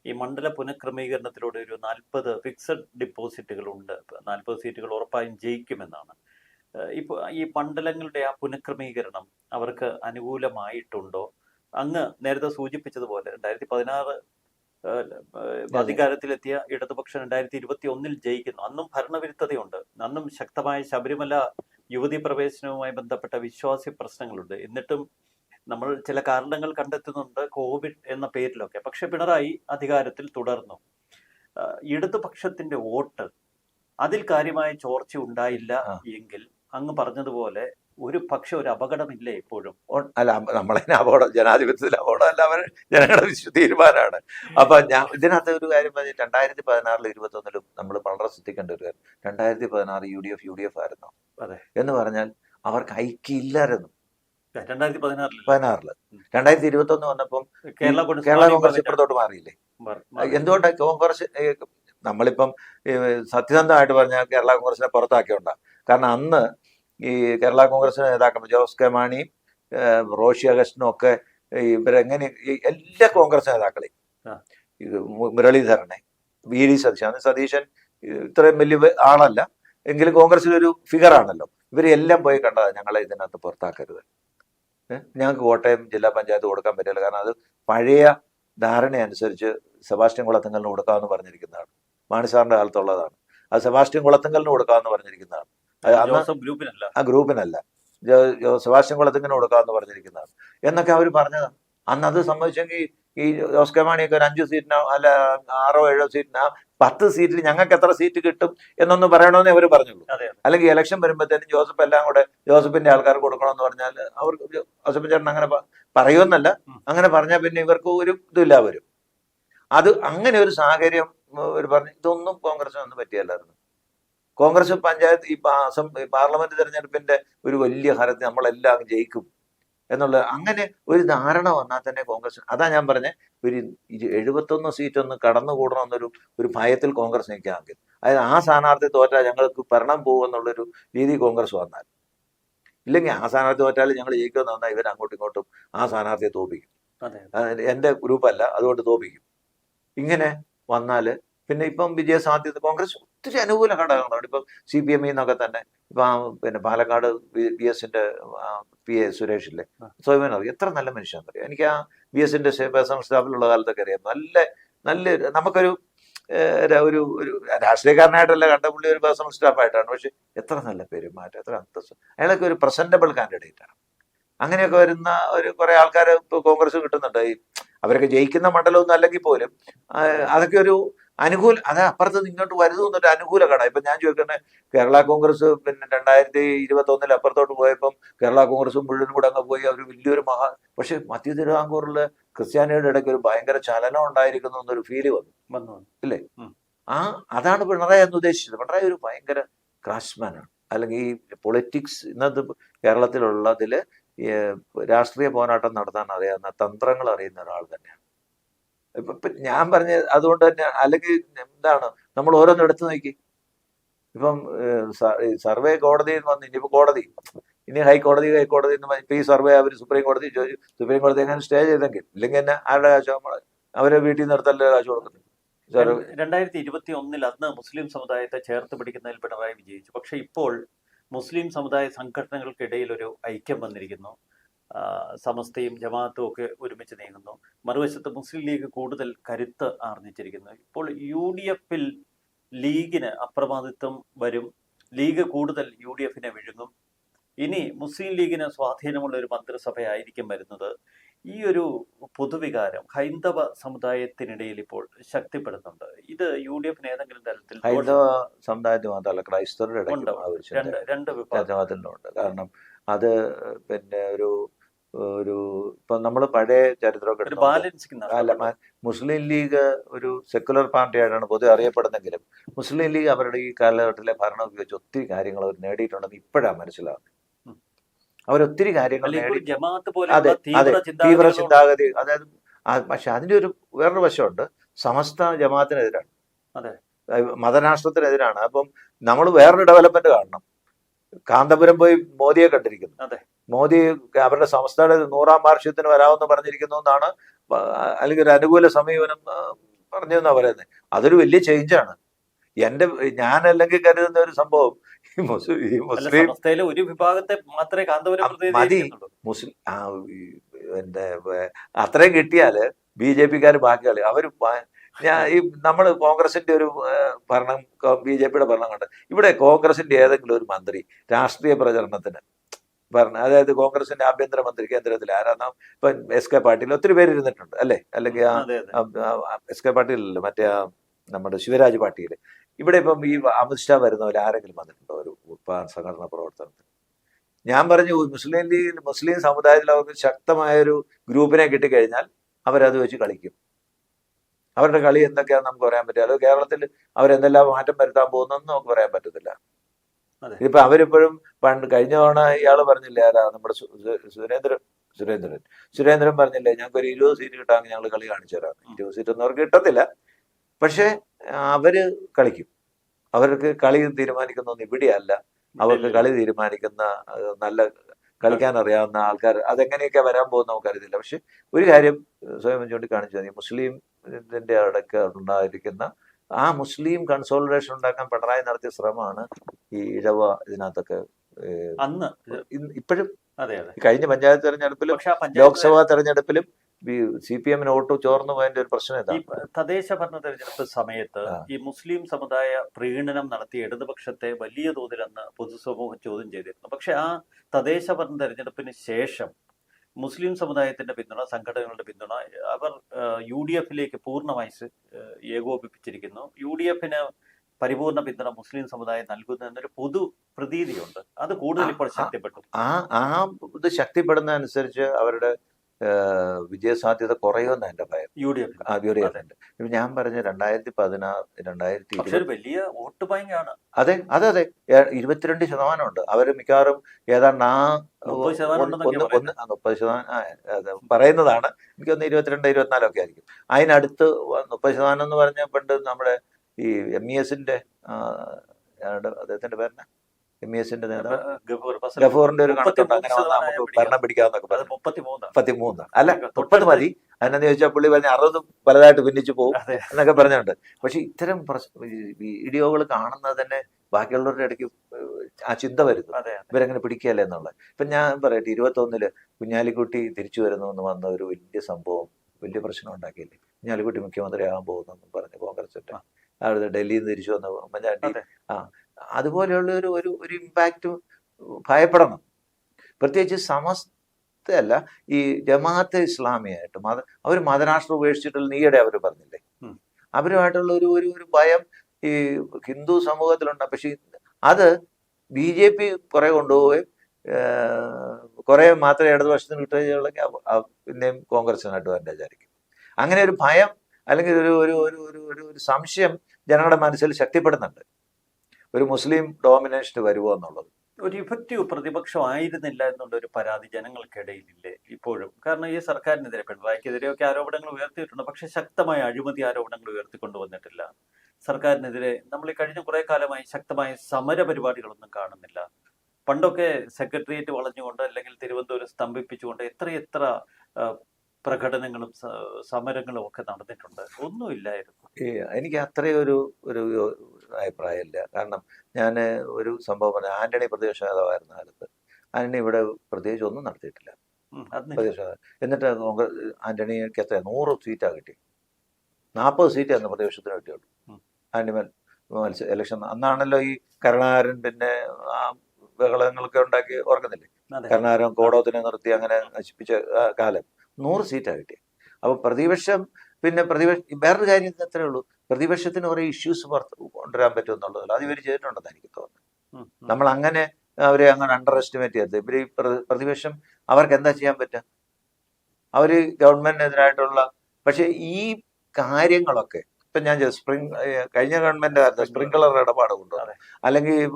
ഈ മണ്ഡല പുനഃക്രമീകരണത്തിലൂടെ ഒരു നാൽപ്പത് ഫിക്സഡ് ഡിപ്പോസിറ്റുകൾ ഉണ്ട്. നാൽപ്പത് സീറ്റുകൾ ഉറപ്പായും ജയിക്കുമെന്നാണ്. ഏഹ് ഇപ്പൊ ഈ മണ്ഡലങ്ങളുടെ ആ പുനഃക്രമീകരണം അവർക്ക് അനുകൂലമായിട്ടുണ്ടോ? അങ്ങ് നേരത്തെ സൂചിപ്പിച്ചതുപോലെ രണ്ടായിരത്തി പതിനാറ് അധികാരത്തിലെത്തിയ ഇടതുപക്ഷം രണ്ടായിരത്തി ഇരുപത്തി ഒന്നിൽ ജയിക്കുന്നു. അന്നും ഭരണവിരുദ്ധതയുണ്ട്. അന്നും ശക്തമായ ശബരിമല യുവതി പ്രവേശനവുമായി ബന്ധപ്പെട്ട വിശ്വാസി പ്രശ്നങ്ങളുണ്ട്. എന്നിട്ടും നമ്മൾ ചില കാരണങ്ങൾ കണ്ടെത്തുന്നുണ്ട് കോവിഡ് എന്ന പേരിലൊക്കെ. പക്ഷെ പിണറായി അധികാരത്തിൽ തുടർന്നു. ഇടതുപക്ഷത്തിന്റെ വോട്ട് അതിൽ കാര്യമായ ചോർച്ച ഉണ്ടായില്ല എങ്കിൽ അങ്ങ് പറഞ്ഞതുപോലെ ഒരു പക്ഷെ ഒരു അപകടമില്ലേ ഇപ്പോഴും? അല്ല നമ്മളെ നമ്മളതിന് അപകടം ജനാധിപത്യത്തിൽ അപകടം അല്ല അവർ ജനങ്ങളുടെ തീരുമാനമാണ് അപ്പൊ ഞാൻ ഇതിനകത്ത് ഒരു കാര്യം പറഞ്ഞു രണ്ടായിരത്തി പതിനാറിൽ ഇരുപത്തി ഒന്നിലും നമ്മൾ വളരെ ശ്രദ്ധിക്കേണ്ട ഒരു കാര്യം. രണ്ടായിരത്തി പതിനാറ് U D F U D F ആയിരുന്നു. അതെ. എന്ന് പറഞ്ഞാൽ അവർക്ക് ഐക്യമില്ലായിരുന്നു. രണ്ടായിരത്തി പതിനാറിൽ പതിനാറിൽ. രണ്ടായിരത്തി ഇരുപത്തി ഒന്ന് വന്നപ്പം കേരള കേരള കോൺഗ്രസ് ഇപ്പുറത്തോട്ട് മാറിയില്ലേ? മാറി- മാറി. എന്തുകൊണ്ടാണ് കോൺഗ്രസ് നമ്മളിപ്പം സത്യസന്ധമായിട്ട് പറഞ്ഞാൽ കേരള കോൺഗ്രസിനെ പുറത്താക്കിയോണ്ട. കാരണം അന്ന് ഈ കേരള കോൺഗ്രസ് നേതാക്കൾ ജോസ് കെ മാണി റോഷി അഗസ്റ്റിനും ഒക്കെ ഇവരെങ്ങനെ എല്ലാ കോൺഗ്രസ് നേതാക്കളെയും മുരളീധരനെ വി ഡി സതീശൻ. അന്ന് സതീശൻ ഇത്രയും വലിയ ആളല്ല. എങ്കിലും കോൺഗ്രസിലൊരു ഫിഗർ ആണല്ലോ. ഇവരെല്ലാം പോയി കണ്ടതാണ് ഞങ്ങളെ ഇതിനകത്ത് പുറത്താക്കരുത്. ഞങ്ങൾക്ക് കോട്ടയം ജില്ലാ പഞ്ചായത്ത് കൊടുക്കാൻ പറ്റില്ല. കാരണം അത് പഴയ ധാരണ അനുസരിച്ച് സെബാസ്റ്റ്യൻ കുളത്തിങ്കലിന് കൊടുക്കാമെന്ന് പറഞ്ഞിരിക്കുന്നതാണ്. മാണി സാറിന്റെ കാലത്തുള്ളതാണ്. അത് സെബാസ്റ്റ്യൻ കുളത്തിങ്കലിന് കൊടുക്കാമെന്ന് പറഞ്ഞിരിക്കുന്നതാണ്. ഗ്രൂപ്പിനല്ല. ആ ഗ്രൂപ്പിനല്ല. സെബാസ്റ്റ്യൻ കുളത്തുങ്കലിന് കൊടുക്കാമെന്ന് പറഞ്ഞിരിക്കുന്നതാണ്. എന്നൊക്കെ അവർ പറഞ്ഞതാണ് അന്ന് അത് സംഭവിച്ചെങ്കിൽ ഈ ജോസ് കെ മാണിയൊക്കെ ഒരു അഞ്ച് സീറ്റിനോ അല്ല ആറോ ഏഴോ സീറ്റിനോ പത്ത് സീറ്റിൽ ഞങ്ങൾക്ക് എത്ര സീറ്റ് കിട്ടും എന്നൊന്ന് പറയണമെന്നേ അവർ പറഞ്ഞുള്ളൂ. അല്ലെങ്കിൽ ഇലക്ഷൻ വരുമ്പോഴത്തേനും ജോസഫ് എല്ലാം കൂടെ ജോസഫിന്റെ ആൾക്കാർക്ക് കൊടുക്കണമെന്ന് പറഞ്ഞാൽ അവർക്ക് ജോസഫ് ചേട്ടൻ അങ്ങനെ പറയുമെന്നല്ല. അങ്ങനെ പറഞ്ഞാൽ പിന്നെ ഇവർക്ക് ഒരു ഇതില്ല വരും അത് അങ്ങനെ ഒരു സാഹചര്യം ഒരു പറഞ്ഞു ഇതൊന്നും കോൺഗ്രസ് ഒന്നും പറ്റിയല്ലായിരുന്നു. കോൺഗ്രസ് പഞ്ചായത്ത് ഈ പാർലമെന്റ് തെരഞ്ഞെടുപ്പിന്റെ ഒരു വലിയ ഹരത്തിൽ നമ്മളെല്ലാം ജയിക്കും എന്നുള്ള അങ്ങനെ ഒരു ധാരണ വന്നാൽ തന്നെ കോൺഗ്രസ് അതാ ഞാൻ പറഞ്ഞ ഒരു എഴുപത്തൊന്ന് സീറ്റ് ഒന്ന് കടന്നു കടന്നുകൂടണമെന്നൊരു ഒരു ഭയത്തിൽ കോൺഗ്രസ് നിൽക്കാമെങ്കിൽ അതായത് ആ സ്ഥാനാർത്ഥി തോറ്റാൽ ഞങ്ങൾക്ക് ഭരണം പോകുമെന്നുള്ളൊരു രീതി കോൺഗ്രസ് വന്നാൽ. ഇല്ലെങ്കിൽ ആ സ്ഥാനാർത്ഥി തോറ്റാൽ ഞങ്ങൾ ജയിക്കുമെന്ന് വന്നാൽ ഇവർ അങ്ങോട്ടും ഇങ്ങോട്ടും ആ സ്ഥാനാർത്ഥിയെ തോപ്പിക്കും. എന്റെ ഗ്രൂപ്പല്ല അതുകൊണ്ട് തോപ്പിക്കും. ഇങ്ങനെ വന്നാൽ പിന്നെ ഇപ്പം വിജയ സാധ്യത കോൺഗ്രസ്. ഒത്തിരി അനുകൂല ഘടകങ്ങളുണ്ട് ഇപ്പം സി പി എം എന്നൊക്കെ തന്നെ ഇപ്പം പിന്നെ പാലക്കാട് ബി എസിന്റെ പി എ സുരേഷില്ലേ. സ്വയമേന അറിയാം എത്ര നല്ല മനുഷ്യൻ അറിയാം? എനിക്ക് ആ ബി എസിന്റെ പേഴ്സണൽ സ്റ്റാഫിലുള്ള കാലത്തൊക്കെ അറിയാം. നല്ല നല്ല നമുക്കൊരു ഒരു ഒരു രാഷ്ട്രീയക്കാരനായിട്ടല്ല കണ്ട പുള്ളി ഒരു പേഴ്സണൽ സ്റ്റാഫായിട്ടാണ്. പക്ഷെ എത്ര നല്ല പെരുമാറ്റം എത്ര അന്തസ് അയാളൊക്കെ ഒരു പ്രസന്റബിൾ കാൻഡിഡേറ്റ് ആണ്. അങ്ങനെയൊക്കെ വരുന്ന ഒരു കുറെ ആൾക്കാർ ഇപ്പോൾ കോൺഗ്രസ് കിട്ടുന്നുണ്ട്. ഈ അവരൊക്കെ ജയിക്കുന്ന മണ്ഡലമൊന്നും അല്ലെങ്കിൽ പോലും അതൊക്കെ ഒരു അനുകൂല അത് അപ്പുറത്ത് നിങ്ങോട്ട് ഇങ്ങോട്ട് വരുന്നു എന്നൊരു അനുകൂല കട. ഇപ്പൊ ഞാൻ ചോദിക്കുന്നത് കേരള കോൺഗ്രസ് പിന്നെ രണ്ടായിരത്തി ഇരുപത്തി ഒന്നിൽ അപ്പുറത്തോട്ട് പോയപ്പം കേരള കോൺഗ്രസും മുഴുവനും കൂടെ അങ്ങ് പോയി. അവർ വലിയൊരു മഹാ പക്ഷെ മധ്യ തിരുവിതാംകൂറിൽ ക്രിസ്ത്യാനിയുടെ ഇടയ്ക്ക് ഒരു ഭയങ്കര ചലനം ഉണ്ടായിരിക്കുന്നു എന്നൊരു ഫീൽ വന്നു. വന്നു ഇല്ലേ ആ അതാണ് പിണറായി എന്ന് ഉദ്ദേശിച്ചത്. പിണറായി ഒരു ഭയങ്കര ക്രാഷ്മാനാണ് അല്ലെങ്കിൽ ഈ പൊളിറ്റിക്സ് ഇന്നത്തെ കേരളത്തിലുള്ളതിൽ രാഷ്ട്രീയ പോരാട്ടം നടത്താൻ അറിയാവുന്ന തന്ത്രങ്ങൾ അറിയുന്ന ഒരാൾ തന്നെയാണ്. ഇപ്പൊ ഞാൻ പറഞ്ഞ അതുകൊണ്ട് തന്നെ അല്ലെങ്കിൽ എന്താണ് നമ്മൾ ഓരോന്നും എടുത്തു നോക്കി. ഇപ്പം സർവേ കോടതിയിൽ വന്ന് ഇനിയിപ്പോ കോടതി ഇനി ഹൈക്കോടതി ഹൈക്കോടതി എന്ന് ഇപ്പൊ ഈ സർവേ അവർ സുപ്രീം കോടതി ചോദിച്ചു സുപ്രീം കോടതി എങ്ങനെ സ്റ്റേ ചെയ്തെങ്കിൽ ഇല്ലെങ്കിൽ തന്നെ ആരുടെ കാശ് നമ്മൾ അവരെ വീട്ടിൽ നിന്ന് എടുത്തല്ലേ കാശ് കൊടുക്കുന്നത്? രണ്ടായിരത്തി ഇരുപത്തി ഒന്നിൽ അന്ന് മുസ്ലിം സമുദായത്തെ ചേർത്ത് പിടിക്കുന്നതിൽ പിണറായി വിജയിച്ചു. പക്ഷെ ഇപ്പോൾ മുസ്ലിം സമുദായ സംഘടനകൾക്കിടയിൽ ഒരു ഐക്യം വന്നിരിക്കുന്നു. സമസ്തയും ജമാഅത്തും ഒക്കെ ഒരുമിച്ച് നീങ്ങുന്നു. മറുവശത്ത് മുസ്ലിം ലീഗ് കൂടുതൽ കരുത്ത് ആർജിച്ചിരിക്കുന്നു. ഇപ്പോൾ യു ഡി എഫിൽ ലീഗിന് അപ്രമാദിത്വം വരും. ലീഗ് കൂടുതൽ യു ഡി എഫിനെ വിഴുങ്ങും. ഇനി മുസ്ലിം ലീഗിന് സ്വാധീനമുള്ള ഒരു മന്ത്രിസഭയായിരിക്കും വരുന്നത്. ഈ ഒരു പൊതുവികാരം ഹൈന്ദവ സമുദായത്തിനിടയിൽ ഇപ്പോൾ ശക്തിപ്പെടുന്നുണ്ട്. ഇത് യു ഡി എഫിന് ഏതെങ്കിലും തരത്തിൽ ഹൈന്ദവ സമുദായത്തിൽ മാത്രമല്ല ക്രൈസ്തവരുടെ രണ്ട് രണ്ട് വിഭാഗം. കാരണം അത് പിന്നെ ഒരു ഒരു ഇപ്പൊ നമ്മൾ പഴയ ചരിത്രമൊക്കെ അല്ല മുസ്ലിം ലീഗ് ഒരു സെക്കുലർ പാർട്ടിയായിട്ടാണ് പൊതുവെ അറിയപ്പെടുന്നെങ്കിലും മുസ്ലിം ലീഗ് അവരുടെ ഈ കാലഘട്ടത്തിലെ ഭരണം ഉപയോഗിച്ച് ഒത്തിരി കാര്യങ്ങൾ അവർ നേടിയിട്ടുണ്ടെന്ന് ഇപ്പോഴാണ് മനസ്സിലാവുന്നത്. അവരൊത്തിരി കാര്യങ്ങൾ അതെ അതെ തീവ്ര ചിന്താഗതി അതായത് പക്ഷെ അതിന്റെ ഒരു വേറൊരു വശമുണ്ട്. സമസ്ത ജമാഅത്തിനെതിരാണ്. മതരാഷ്ട്രത്തിനെതിരാണ്. അപ്പം നമ്മൾ വേറൊരു ഡെവലപ്മെന്റ് കാണണം. കാന്തപുരം പോയി മോദിയെ കണ്ടിരിക്കുന്നു. മോദി അവരുടെ സംസ്ഥാനത്ത് നൂറാം വാർഷികത്തിന് വരാമെന്ന് പറഞ്ഞിരിക്കുന്നു എന്നാണ് അല്ലെങ്കിൽ ഒരു അനുകൂല സമീപനം പറഞ്ഞു പറഞ്ഞതെന്നാ പറയുന്നത് അതൊരു വലിയ ചേഞ്ചാണ് എന്റെ ഞാൻ അല്ലെങ്കിൽ കരുതുന്ന ഒരു സംഭവം ഈ മുസ്ലിം ഒരു വിഭാഗത്തെ മാത്രമേ കാന്തപുരം പ്രതിനിധീകരിക്കുന്നുള്ളൂ. മുസ്ലിം എന്റെ അത്രയും കിട്ടിയാൽ ബി ജെ പിക്കാർ ബാക്കിയാൾ. അവർ ഞാൻ ഈ നമ്മൾ കോൺഗ്രസിന്റെ ഒരു ഭരണം ബി ജെ പിയുടെ ഭരണം കണ്ട് ഇവിടെ കോൺഗ്രസിന്റെ ഏതെങ്കിലും ഒരു മന്ത്രി രാഷ്ട്രീയ പ്രചരണത്തിന് ഭരണ അതായത് കോൺഗ്രസിന്റെ ആഭ്യന്തരമന്ത്രി കേന്ദ്രത്തിൽ ആരാന്നാ ഇപ്പൊ എസ് കെ പാട്ടീൽ ഒത്തിരി പേര് ഇരുന്നിട്ടുണ്ട് അല്ലേ? അല്ലെങ്കിൽ ആ എസ് കെ പാട്ടീലല്ലോ മറ്റേ നമ്മുടെ ശിവരാജ് പാട്ടീൽ ഇവിടെ ഇപ്പം ഈ അമിത്ഷാ വരുന്നവർ ആരെങ്കിലും വന്നിട്ടുണ്ടോ ഒരു സംഘടന പ്രവർത്തനത്തിൽ? ഞാൻ പറഞ്ഞു മുസ്ലിം ലീഗിൽ മുസ്ലിം സമുദായത്തിൽ അവർക്ക് ശക്തമായ ഒരു ഗ്രൂപ്പിനെ കിട്ടിക്കഴിഞ്ഞാൽ അവരത് വെച്ച് കളിക്കും. അവരുടെ കളി എന്തൊക്കെയാണെന്ന് നമുക്ക് പറയാൻ പറ്റില്ല. അത് കേരളത്തിൽ അവരെന്തെല്ലാം മാറ്റം വരുത്താൻ പോകുന്നെന്ന് നമുക്ക് പറയാൻ പറ്റത്തില്ല. ഇപ്പൊ അവരിപ്പോഴും പണ്ട് കഴിഞ്ഞ തവണ ഇയാൾ പറഞ്ഞില്ലേ ആരാ നമ്മുടെ സുരേന്ദ്രൻ സുരേന്ദ്രൻ സുരേന്ദ്രൻ പറഞ്ഞില്ലേ ഞങ്ങൾക്ക് ഒരു ഇരുപത് സീറ്റ് കിട്ടാമെങ്കിൽ ഞങ്ങൾ കളി കാണിച്ചു തരാം. ഇരുപത് സീറ്റ് ഒന്നും അവർക്ക് കിട്ടത്തില്ല. പക്ഷെ അവർ കളിക്കും. അവർക്ക് കളി തീരുമാനിക്കുന്നൊന്നും ഇവിടെയല്ല. അവർക്ക് കളി തീരുമാനിക്കുന്ന നല്ല കളിക്കാൻ അറിയാവുന്ന ആൾക്കാർ അതെങ്ങനെയൊക്കെ വരാൻ പോകുന്ന നമുക്കറിയത്തില്ല. പക്ഷെ ഒരു കാര്യം സ്വയം ചൂണ്ടിക്കാണിച്ചു മുസ്ലിം ഇതിന്റെ അടക്ക ഉണ്ടായിരിക്കുന്ന ആ മുസ്ലിം കൺസോളിഡേഷൻ ഉണ്ടാക്കാൻ പിണറായി നടത്തിയ ശ്രമമാണ് ഈ ഇഴവ ഇതിനകത്തൊക്കെ അന്ന് ഇപ്പോഴും. അതെ അതെ. കഴിഞ്ഞ പഞ്ചായത്ത് തെരഞ്ഞെടുപ്പിലും ലോക്സഭാ തെരഞ്ഞെടുപ്പിലും സി പി എമ്മിന് വോട്ട് ചോർന്നു പോയതിന്റെ ഒരു പ്രശ്നം ഇതാണ് തദ്ദേശ ഭരണ തെരഞ്ഞെടുപ്പ് സമയത്ത് ഈ മുസ്ലിം സമുദായ പ്രീണനം നടത്തിയ ഇടതുപക്ഷത്തെ വലിയ തോതിൽ അന്ന് പൊതുസമൂഹം ചോദ്യം ചെയ്തിരുന്നു. പക്ഷെ ആ തദ്ദേശ ഭരണ തെരഞ്ഞെടുപ്പിന് ശേഷം മുസ്ലിം സമുദായത്തിന്റെ പിന്തുണ സംഘടനകളുടെ പിന്തുണ അവർ യു ഡി എഫിലേക്ക് പൂർണമായി ഏകോപിപ്പിച്ചിരിക്കുന്നു യു ഡി എഫിന് പരിപൂർണ പിന്തുണ മുസ്ലിം സമുദായം നൽകുന്നു എന്നൊരു പൊതു പ്രതീതിയുണ്ട് അത് കൂടുതൽ ഇപ്പോൾ. ശക്തിപ്പെട്ടു ആ ആ ഇത് ശക്തിപ്പെടുന്ന അനുസരിച്ച് അവരുടെ വിജയസാധ്യത കുറയുമെന്ന് എന്റെ ഭയം. യു ഡി എഫിന് ആ ബ്യൂറിയുണ്ട് ഇപ്പൊ ഞാൻ പറഞ്ഞ രണ്ടായിരത്തി പതിനാറ് രണ്ടായിരത്തി വലിയ വോട്ട് ബാങ്കാണ് അതെ അതെ അതെ. ഇരുപത്തിരണ്ട് ശതമാനം ഉണ്ട് അവർ മിക്കവാറും ഏതാണ്ട് ആ മുപ്പത് ശതമാനം ഒന്ന് ഉണ്ടെന്നൊക്കെയാ ഒന്ന് ഒന്ന് മുപ്പത് ശതമാനം പറയുന്നതാണ്. എനിക്കൊന്ന് ഇരുപത്തിരണ്ട് ഇരുപത്തിനാലൊക്കെ ആയിരിക്കും. അതിനടുത്ത് മുപ്പത് ശതമാനം എന്ന് പറഞ്ഞ പണ്ട് നമ്മുടെ ഈ എം ഇ എസിന്റെ അദ്ദേഹത്തിന്റെ പേരെന്നാ? എം ഇ എസിന്റെ നേതാവ്. ഗഫൂറിന്റെ ഒരു കണക്കുണ്ട് അങ്ങനെ വന്നാൽ നമുക്ക്. ഭരണം പിടിക്കാന്നൊക്കെ അത് പറഞ്ഞു. മുപ്പത്തിമൂന്ന്. അല്ല മുപ്പത് മതി. അതിനെന്ന് ചോദിച്ചാൽ പുള്ളി പറഞ്ഞ അറുപത് പലതായിട്ട് ഭിന്നിച്ചു പോകും എന്നൊക്കെ പറഞ്ഞിട്ടുണ്ട്. പക്ഷെ ഇത്തരം വീഡിയോകൾ കാണുന്നത് തന്നെ ബാക്കിയുള്ളവരുടെ ഇടയ്ക്ക് ആ ചിന്ത വരുന്നു. ഇവരങ്ങനെ പിടിക്കുകയല്ലേ എന്നുള്ളത്. ഇപ്പൊ ഞാൻ പറയട്ടെ ഇരുപത്തൊന്നിൽ കുഞ്ഞാലിക്കുട്ടി തിരിച്ചു വരുന്നു എന്ന് വന്ന ഒരു വലിയ സംഭവം വലിയ പ്രശ്നം ഉണ്ടാക്കിയില്ലേ? കുഞ്ഞാലിക്കുട്ടി മുഖ്യമന്ത്രി ആകാൻ പോകുന്നു പറഞ്ഞ് കോൺഗ്രസിന്റെ ആ. അവിടെ ഡൽഹിയിൽ നിന്ന് തിരിച്ചു വന്ന ഉമ്മൻചാണ്ടി. ആ അതുപോലെയുള്ള ഒരു ഒരു ഒരു ഇമ്പാക്റ്റ് ഭയപ്പെടണം. പ്രത്യേകിച്ച് സമസ്തയല്ല ഈ ജമാഅത്ത് ഇസ്ലാമിയായിട്ട് മത അവർ മതരാഷ്ട്രം ഉപേക്ഷിച്ചിട്ടുള്ള നീയുടെ അവർ പറഞ്ഞില്ലേ. അവരുമായിട്ടുള്ള ഒരു ഒരു ഒരു ഭയം ഈ ഹിന്ദു സമൂഹത്തിലുണ്ട്. പക്ഷേ അത് ബി ജെ പി കുറെ കൊണ്ടുപോവുകയും കുറെ മാത്രമേ ഇടതുപക്ഷത്തിന് കിട്ടുകയുള്ളെങ്കിൽ പിന്നെയും കോൺഗ്രസിനായിട്ട് വരേണ്ട വിചാരിക്കും അങ്ങനെ ഒരു ഭയം അല്ലെങ്കിൽ ഒരു ഒരു ഒരു ഒരു സംശയം ജനങ്ങളുടെ മനസ്സിൽ ശക്തിപ്പെടുന്നുണ്ട്. ഒരു മുസ്ലിം ഡോമിനേഷൻ വരുമോ എന്നുള്ളത്? ഒരു ഇഫക്റ്റീവ് പ്രതിപക്ഷം ആയിരുന്നില്ല എന്നുള്ള ഒരു പരാതി ജനങ്ങൾക്കിടയിലില്ലേ ഇപ്പോഴും. കാരണം ഈ സർക്കാരിനെതിരെ പിണറായിക്കെതിരെയൊക്കെ ആരോപണങ്ങൾ ഉയർത്തിയിട്ടുണ്ട്. പക്ഷെ ശക്തമായ അഴിമതി ആരോപണങ്ങൾ ഉയർത്തിക്കൊണ്ടുവന്നിട്ടില്ല സർക്കാരിനെതിരെ നമ്മൾ ഈ കഴിഞ്ഞ കുറെ കാലമായി ശക്തമായ സമര പരിപാടികളൊന്നും കാണുന്നില്ല. പണ്ടൊക്കെ സെക്രട്ടേറിയറ്റ് വളഞ്ഞുകൊണ്ട് അല്ലെങ്കിൽ തിരുവനന്തപുരം സ്തംഭിപ്പിച്ചുകൊണ്ട് എത്രയെത്ര പ്രകടനങ്ങളും സമരങ്ങളും ഒക്കെ നടന്നിട്ടുണ്ട്. ഒന്നുമില്ലായിരുന്നു. എനിക്ക് അത്രയൊരു ഒരു അഭിപ്രായമില്ല. കാരണം ഞാൻ ഒരു സംഭവം പറഞ്ഞു ആന്റണി പ്രതിപക്ഷ നേതാവായിരുന്ന കാലത്ത്. ആന്റണി ഇവിടെ പ്രത്യേകിച്ച് ഒന്നും നടത്തിയിട്ടില്ല പ്രതിപക്ഷ എന്നിട്ട് കോൺഗ്രസ് ആന്റണിക്ക് എത്ര നൂറ് സീറ്റാ കിട്ടി. നാൽപ്പത് സീറ്റ് അന്ന് പ്രതിപക്ഷത്തിന് കിട്ടിയുള്ളൂ. ആന്റണി മത്സ ഇലക്ഷൻ അന്നാണല്ലോ ഈ കരുണാകരൻ പിന്നെ ആ ബഹളങ്ങളൊക്കെ ഉണ്ടാക്കി ഓർക്കുന്നില്ലേ? കരുണാകരൻ കോടോത്തിനെ നിർത്തി അങ്ങനെ നശിപ്പിച്ച കാലം. നൂറ് സീറ്റാ കിട്ടി. അപ്പൊ പ്രതിപക്ഷം പിന്നെ പ്രതിപക്ഷ വേറൊരു കാര്യം അത്രേ ഉള്ളൂ? പ്രതിപക്ഷത്തിന് കുറെ ഇഷ്യൂസ് കൊണ്ടുവരാൻ പറ്റും എന്നുള്ളതല്ല അത് ഇവർ ചെയ്തിട്ടുണ്ടെന്ന് എനിക്ക് തോന്നുന്നു. നമ്മൾ അങ്ങനെ അവരെ അങ്ങനെ അണ്ടർ എസ്റ്റിമേറ്റ് ചെയ്യരുത് ഇവർ ഈ പ്രതിപക്ഷം അവർക്ക് എന്താ ചെയ്യാൻ പറ്റുക? അവർ ഗവൺമെന്റിനെതിരായിട്ടുള്ള പക്ഷെ ഈ കാര്യങ്ങളൊക്കെ ഇപ്പൊ ഞാൻ സ്പ്രിങ് കഴിഞ്ഞ ഗവൺമെന്റ് കാലത്ത് സ്പ്രിങ്ക്ലർ ഇടപാട് കൊണ്ടുവന്നു. അല്ലെങ്കിൽ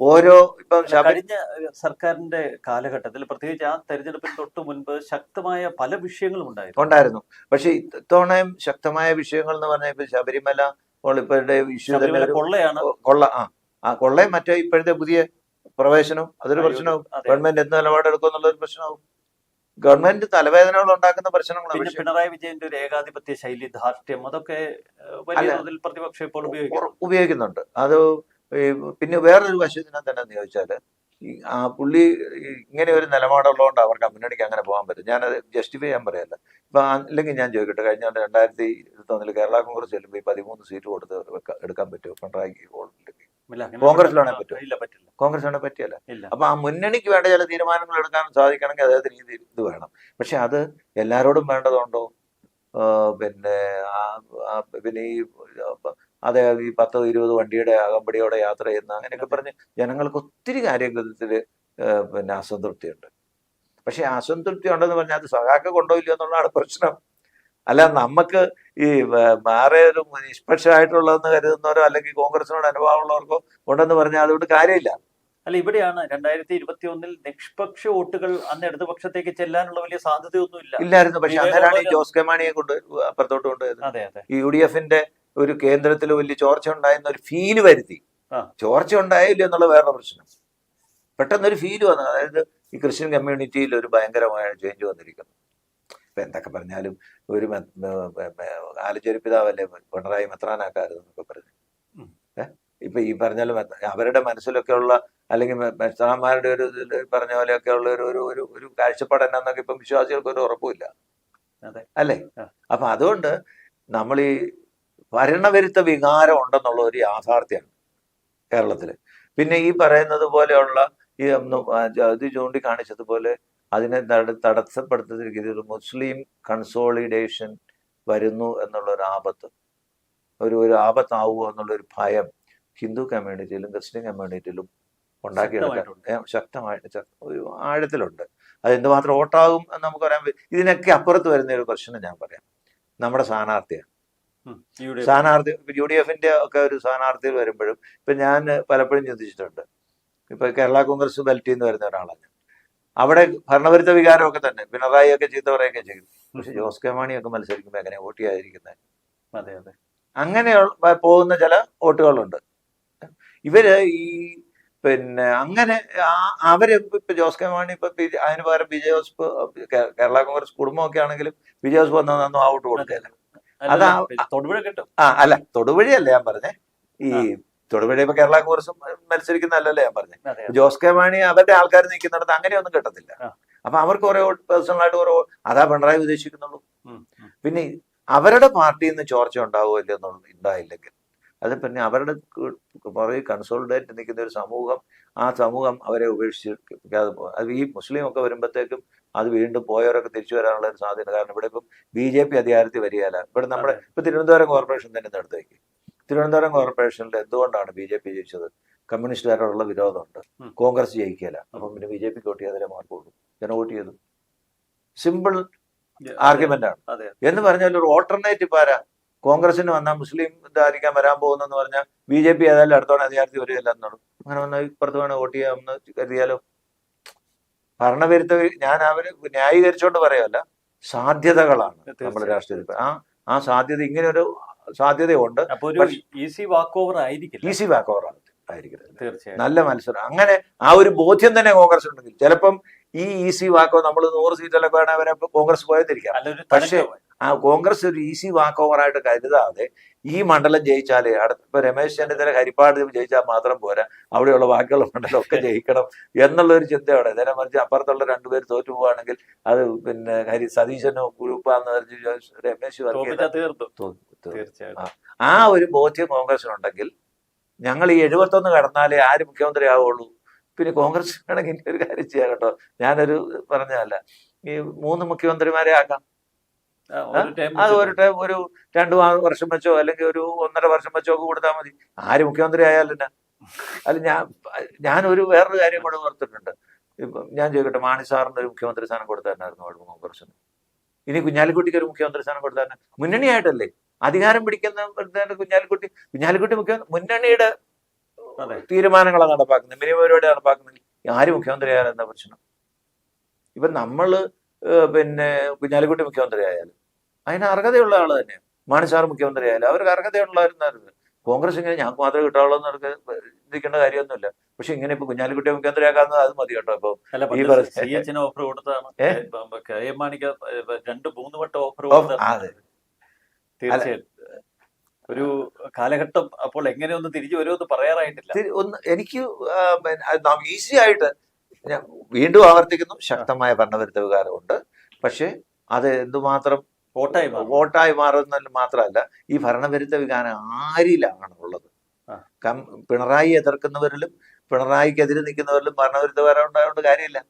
ഓരോ- ഇപ്പൊ കഴിഞ്ഞ സർക്കാരിന്റെ കാലഘട്ടത്തിൽ പ്രത്യേകിച്ച് ആ തെരഞ്ഞെടുപ്പിന് തൊട്ട് മുൻപ് ശക്തമായ പല വിഷയങ്ങളും ഉണ്ടായിരുന്നു. ഉണ്ടായിരുന്നു. പക്ഷെ ഇത്തവണയും ശക്തമായ വിഷയങ്ങൾ എന്ന് പറഞ്ഞാൽ ഇപ്പൊ ശബരിമല ഇപ്പോഴത്തെ ഇഷ്യൂ കൊള്ളയാണ്. കൊള്ള ആ ആ കൊള്ളയും മറ്റേ ഇപ്പോഴത്തെ പുതിയ പ്രവേശനവും അതൊരു പ്രശ്നവും. ഗവൺമെന്റ് എന്ത് നിലപാടെടുക്കും എന്നുള്ളൊരു പ്രശ്നവും. ഗവൺമെന്റ് തലവേദനകൾ ഉണ്ടാക്കുന്ന പ്രശ്നങ്ങളാണ് പിണറായി വിജയന്റെ ഒരു ഏകാധിപത്യ ശൈലി ധാർഷ്ട്യം അതൊക്കെ വലിയ. തോതിൽ പ്രതിപക്ഷം ഇപ്പോൾ ഉപയോഗിക്കുന്നുണ്ട്. അത് പിന്നെ വേറൊരു വശത്തിനെ തന്നെ ചോദിച്ചാൽ ആ പുള്ളി ഇങ്ങനെ ഒരു നിലപാടുള്ളതുകൊണ്ട് അവർക്ക് മുന്നണിക്ക് അങ്ങനെ പോകാൻ പറ്റും ഞാനത് ജസ്റ്റിഫൈ ചെയ്യാൻ പറയല്ല. ഇപ്പൊ അല്ലെങ്കിൽ ഞാൻ ചോദിക്കട്ടെ കഴിഞ്ഞ രണ്ടായിരത്തി ഇരുപത്തൊന്നിൽ കേരള കോൺഗ്രസ് ചെല്ലുമ്പോൾ ഈ പതിമൂന്ന് സീറ്റ് കൊടുത്ത് എടുക്കാൻ പറ്റുമോ? പിണറായിക്ക് കോൺഗ്രസിലാണെ കോൺഗ്രസ് ആണെ പറ്റിയല്ല. അപ്പൊ ആ മുന്നണിക്ക് വേണ്ട ചില തീരുമാനങ്ങൾ എടുക്കാൻ സാധിക്കണമെങ്കിൽ അദ്ദേഹത്തിന് ഈ ഇത് വേണം. പക്ഷെ അത് എല്ലാരോടും വേണ്ടതുണ്ടോ? പിന്നെ പിന്നെ ഈ അതെ ഈ പത്തോ ഇരുപത് വണ്ടിയുടെ അകമ്പടിയോടെ യാത്ര ചെയ്യുന്ന അങ്ങനെയൊക്കെ പറഞ്ഞ് ജനങ്ങൾക്ക് ഒത്തിരി കാര്യത്തിൽ പിന്നെ അസംതൃപ്തിയുണ്ട്. പക്ഷെ അസംതൃപ്തി ഉണ്ടെന്ന് പറഞ്ഞാൽ അത് സഹാക്ക കൊണ്ടോ ഇല്ലയോ എന്നുള്ളതാണ് പ്രശ്നം. അല്ല നമുക്ക് ഈ വേറെ ഒരു നിഷ്പക്ഷമായിട്ടുള്ളതെന്ന് കരുതുന്നവരോ അല്ലെങ്കിൽ കോൺഗ്രസിനോട് അനുഭവമുള്ളവർക്കോ ഉണ്ടെന്ന് പറഞ്ഞാൽ അതുകൊണ്ട് കാര്യമില്ല. അല്ല ഇവിടെയാണ് രണ്ടായിരത്തി ഇരുപത്തി ഒന്നിൽ നിഷ്പക്ഷ വോട്ടുകൾ അന്ന് ഇടതുപക്ഷത്തേക്ക് ചെല്ലാനുള്ള വലിയ സാധ്യതയൊന്നും ഇല്ല ഇല്ലായിരുന്നു. പക്ഷെ അന്നേരാണ് ഈ ജോസ് കെ മാണിയെ കൊണ്ട് അപ്പുറത്തോട്ട് കൊണ്ടുപോയത്. ഈ യു ഡി എഫിന്റെ ഒരു കേന്ദ്രത്തിൽ വലിയ ചോർച്ച ഉണ്ടായെന്ന ഒരു ഫീൽ വരുത്തി. ചോർച്ച ഉണ്ടായില്ല എന്നുള്ള വേറെ പ്രശ്നം. പെട്ടെന്നൊരു ഫീൽ വന്നു. അതായത് ഈ ക്രിസ്ത്യൻ കമ്മ്യൂണിറ്റിയിൽ ഒരു ഭയങ്കരമായ ചേഞ്ച് വന്നിരിക്കുന്നു. ഇപ്പൊ എന്തൊക്കെ പറഞ്ഞാലും ഒരു ആലോചന പിതാവല്ലേ പിണറായി മെത്രാനാക്കാരുത് എന്നൊക്കെ പറഞ്ഞു. ഏഹ് ഇപ്പൊ ഈ പറഞ്ഞാലും അവരുടെ മനസ്സിലൊക്കെ ഉള്ള അല്ലെങ്കിൽ മെത്രാന്മാരുടെ ഒരു പറഞ്ഞ പോലെയൊക്കെ ഉള്ള ഒരു ഒരു ഒരു ഒരു കാഴ്ചപ്പാട് എന്നാന്നൊക്കെ ഇപ്പം വിശ്വാസികൾക്ക് ഒരു ഉറപ്പുമില്ല. അല്ലേ. അപ്പൊ അതുകൊണ്ട് നമ്മൾ ഈ ഭരണവിരുദ്ധ വികാരം ഉണ്ടെന്നുള്ള ഒരു യാഥാർത്ഥ്യമാണ് കേരളത്തിൽ പിന്നെ ഈ പറയുന്നത് പോലെയുള്ള ഈ ഇത് ചൂണ്ടിക്കാണിച്ചതുപോലെ അതിനെ തട തടസ്സപ്പെടുത്തിയിരിക്കുന്ന ഒരു മുസ്ലിം കൺസോളിഡേഷൻ വരുന്നു എന്നുള്ള ഒരു ആപത്ത്. ഒരു ഒരു ആപത്താവുമോ എന്നുള്ളൊരു ഭയം ഹിന്ദു കമ്മ്യൂണിറ്റിയിലും ക്രിസ്ത്യൻ കമ്മ്യൂണിറ്റിയിലും ഉണ്ടാക്കിയെടുക്കാൻ ശക്തമായിട്ട് ആഴത്തിലുണ്ട്. അത് ഓട്ടാകും എന്ന് നമുക്ക് പറയാൻ ഇതിനൊക്കെ അപ്പുറത്ത് വരുന്ന ഒരു പ്രശ്നം ഞാൻ പറയാം. നമ്മുടെ സ്ഥാനാർത്ഥിയാണ്. സ്ഥാനാർത്ഥി യു ഡി എഫിന്റെ ഒക്കെ ഒരു സ്ഥാനാർത്ഥിയിൽ വരുമ്പോഴും ഇപ്പൊ ഞാൻ പലപ്പോഴും ചിന്തിച്ചിട്ടുണ്ട്. ഇപ്പൊ കേരള കോൺഗ്രസ് ബെൽറ്റിൽ നിന്ന് വരുന്ന ഒരാളാണ് ഞാൻ. അവിടെ ഭരണവിരുദ്ധ വികാരമൊക്കെ തന്നെ. പിണറായി ഒക്കെ ചീത്ത പറയുകയൊക്കെ ചെയ്തു. പക്ഷെ ജോസ് കെ മാണിയൊക്കെ മത്സരിക്കുമ്പോൾ എങ്ങനെ വോട്ട് ചെയ്യാതിരിക്കുന്നത് അതെ അതെ. അങ്ങനെ പോകുന്ന ചില വോട്ടുകളുണ്ട്. ഇവർ ഈ പിന്നെ അങ്ങനെ അവർ ഇപ്പൊ ജോസ് കെ മാണി ഇപ്പൊ അതിന് പകരം വിജയ് ജോസഫ് കേരള കോൺഗ്രസ് കുടുംബമൊക്കെ ആണെങ്കിലും വിജയ് ജോസഫ് വന്നതൊന്നും ആ വോട്ട് കൊടുക്കില്ല അതാ- തൊടുപുഴ കിട്ടും. ആ അല്ല തൊടുപുഴയല്ല ഞാൻ പറഞ്ഞേ. ഈ തൊടുപുഴ ഇപ്പൊ കേരള കോൺഗ്രസും മത്സരിക്കുന്നതല്ലല്ലേ ഞാൻ പറഞ്ഞേ? ജോസ് കെ മാണി അവരുടെ ആൾക്കാർ നിൽക്കുന്നിടത്ത് അങ്ങനെയൊന്നും കിട്ടത്തില്ല. അപ്പൊ അവർക്ക് കുറെ പേഴ്സണലായിട്ട് കുറെ അതാ പിണറായി ഉദ്ദേശിക്കുന്നുള്ളൂ. പിന്നെ അവരുടെ പാർട്ടിയിൽ നിന്ന് ചോർച്ച ഉണ്ടാവുമല്ലോ എന്നുള്ള ഉണ്ടായില്ലെങ്കിൽ അത് പിന്നെ അവരുടെ പുറകെ കൺസോളിഡേറ്റ് നിൽക്കുന്ന ഒരു സമൂഹം ആ സമൂഹം അവരെ ഉപേക്ഷിക്കാതെ അത് ഈ മുസ്ലിം ഒക്കെ വരുമ്പോഴത്തേക്കും അത് വീണ്ടും പോയവരൊക്കെ തിരിച്ചു വരാനുള്ള ഒരു സാധ്യത. കാരണം ഇവിടെ ഇപ്പം ബി ജെ പി അധികാരത്തിൽ വരികയല്ല. ഇവിടെ നമ്മുടെ ഇപ്പൊ തിരുവനന്തപുരം കോർപ്പറേഷൻ തന്നെ നടത്തേക്ക് തിരുവനന്തപുരം കോർപ്പറേഷനിൽ എന്തുകൊണ്ടാണ് ബി ജെ പി ജയിച്ചത്? കമ്മ്യൂണിസ്റ്റുകാരോടുള്ള വിരോധമുണ്ട്. കോൺഗ്രസ് ജയിക്കില്ല അപ്പം പിന്നെ ബി ജെ പിക്ക് വോട്ട് ചെയ്തതിലെ മാർക്ക് കൊടുക്കും ജന വോട്ട് ചെയ്തു. സിമ്പിൾ ആർഗ്യുമെന്റ് ആണ്. എന്ന് പറഞ്ഞാൽ ഒരു ഓൾട്ടർനേറ്റീവ് ആരാ? കോൺഗ്രസിന് വന്നാൽ മുസ്ലിം ഇതായിരിക്കാൻ വരാൻ പോകുന്നെന്ന് പറഞ്ഞാൽ ബി ജെ പി ഏതായാലും അടുത്തോടെ അധികാരത്തിൽ വരികയല്ല എന്നുള്ളൂ അങ്ങനെ വന്നാൽ ഇപ്പുറത്ത് വേണം വോട്ട് ചെയ്യാമെന്ന് കരുതിയാലോ? ഭരണവിരുദ്ധ ഞാൻ അവർ ന്യായീകരിച്ചുകൊണ്ട് പറയല്ല സാധ്യതകളാണ് നമ്മുടെ. രാഷ്ട്രീയത്തിൽ. ആ ആ സാധ്യത ഇങ്ങനെ ഒരു സാധ്യതയുണ്ട്. ഒരു ഈസി വാക്ക് ഓവർ ആയിരിക്കില്ല. ഈസി വാക്ക് ഓവർ ആയിരിക്കരുത് തീർച്ചയായും നല്ല മത്സരം. അങ്ങനെ ആ ഒരു ബോധ്യം തന്നെ കോൺഗ്രസ് ഉണ്ടെങ്കിൽ ചിലപ്പം ഈ ഈസി വാക്കോ നമ്മൾ നൂറ് സീറ്റിലൊക്കെ വേണമെങ്കിൽ അവരെ കോൺഗ്രസ് പോയതിരിക്കാം പക്ഷേ- ആ കോൺഗ്രസ് ഒരു ഈസി വാക്ക് ഓവറായിട്ട് കരുതാതെ ഈ മണ്ഡലം ജയിച്ചാലേ അടുത്ത ഇപ്പൊ രമേശ് ചെന്നിത്തല ഹരിപ്പാട് ജയിച്ചാൽ മാത്രം പോരാ. അവിടെയുള്ള ബാക്കിയുള്ള മണ്ഡലം ഒക്കെ ജയിക്കണം എന്നുള്ള ഒരു ചിന്തയോടെ. നേരെ മറിച്ച് അപ്പുറത്തുള്ള രണ്ടുപേർ തോറ്റു പോവാണെങ്കിൽ അത് പിന്നെ ഹരി സതീശനോ ഗ്രൂപ്പാന്ന് പറഞ്ഞ് രമേശ് ആ. ഒരു ബോധ്യം കോൺഗ്രസിനുണ്ടെങ്കിൽ ഞങ്ങൾ ഈ എഴുപത്തൊന്ന് കടന്നാലേ ആര് മുഖ്യമന്ത്രി ആവുള്ളൂ പിന്നെ കോൺഗ്രസ് ആണെങ്കിൽ ഒരു കാര്യം ചെയ്യാം കേട്ടോ. ഞാനൊരു പറഞ്ഞതല്ല. ഈ മൂന്ന് മുഖ്യമന്ത്രിമാരെ ആക്കാം. അത് ഒരു ടൈം ഒരു രണ്ടു വർഷം വെച്ചോ അല്ലെങ്കിൽ ഒരു ഒന്നര വർഷം വെച്ചോ ഒക്കെ കൊടുത്താൽ മതി. ആര് മുഖ്യമന്ത്രി ആയാലും അല്ല ഞാൻ ഞാൻ ഒരു വേറൊരു കാര്യം കൂടെ ഓർത്തിട്ടുണ്ട്. ഇപ്പം ഞാൻ ചോദിക്കട്ടെ മാണി സാറിന് ഒരു മുഖ്യമന്ത്രി സ്ഥാനം കൊടുത്തായിരുന്നു അവിടെ കോൺഗ്രസിന് ഇനി കുഞ്ഞാലിക്കുട്ടിക്ക് ഒരു മുഖ്യമന്ത്രി സ്ഥാനം കൊടുത്തായിരുന്നു മുന്നണിയായിട്ടല്ലേ? അധികാരം പിടിക്കുന്ന കുഞ്ഞാലിക്കുട്ടി കുഞ്ഞാലിക്കുട്ടി മുഖ്യമന്ത്രി മുന്നണിയുടെ തീരുമാനങ്ങളാണ് നടപ്പാക്കുന്നത് മിനിമം പരിപാടി നടപ്പാക്കുന്നത് ആര് മുഖ്യമന്ത്രി ആയാലും എന്താ പ്രശ്നം? ഇപ്പൊ നമ്മൾ പിന്നെ കുഞ്ഞാലിക്കുട്ടി മുഖ്യമന്ത്രി ആയാലും അതിന് അർഹതയുള്ള ആൾ തന്നെ. മാണി സാർ മുഖ്യമന്ത്രി ആയാലും അവർക്ക് അർഹതയുള്ളവരുന്നായിരുന്നു കോൺഗ്രസ് ഇങ്ങനെ ഞങ്ങൾക്ക് മാത്രമേ കിട്ടാവുള്ളൂ എന്ന് അവർക്ക് ചിന്തിക്കേണ്ട കാര്യമൊന്നുമില്ല. പക്ഷെ ഇങ്ങനെ ഇപ്പൊ കുഞ്ഞാലിക്കുട്ടി മുഖ്യമന്ത്രിയാക്കാവുന്നത് അത് മതി കേട്ടോ ഇപ്പൊ ഈ പറഞ്ഞ- ഓഫർ കൊടുത്താണ് രണ്ട് മൂന്ന് വട്ടം ഓഫർ ഓ, അതെ. തീർച്ചയായും ഒരു കാലഘട്ടം അപ്പോൾ എങ്ങനെയൊന്ന് തിരിച്ചു വരുമെന്ന് പറയാറായിട്ടില്ല. ഒന്ന് എനിക്ക് ഈസി ആയിട്ട് ഞാൻ വീണ്ടും ആവർത്തിക്കുന്നു. ശക്തമായ ഭരണവിരുദ്ധ വികാരമുണ്ട്. പക്ഷെ അത് എന്തുമാത്രം വോട്ടായി മാറും. വോട്ടായി മാറുന്നതിൽ മാത്രമല്ല ഈ ഭരണവിരുദ്ധ വികാരം ആരിലാണ് ഉള്ളത്? കം പിണറായി എതിർക്കുന്നവരിലും പിണറായിക്കെതിരെ നിൽക്കുന്നവരിലും ഭരണവിരുദ്ധ വികാരം ഉണ്ടായതുകൊണ്ട് കാര്യമില്ല.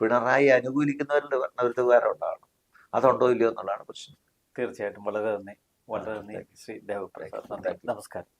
പിണറായി അനുകൂലിക്കുന്നവരിൽ ഭരണവിരുദ്ധ വികാരം ഉണ്ടാകണം. അതുണ്ടോ ഇല്ലയോ എന്നുള്ളതാണ് പ്രശ്നം. തീർച്ചയായിട്ടും. വളരെ നന്ദി. വളരെ നന്ദി ശ്രീ ദേവപ്രസാദ്. നന്ദി. നമസ്കാരം.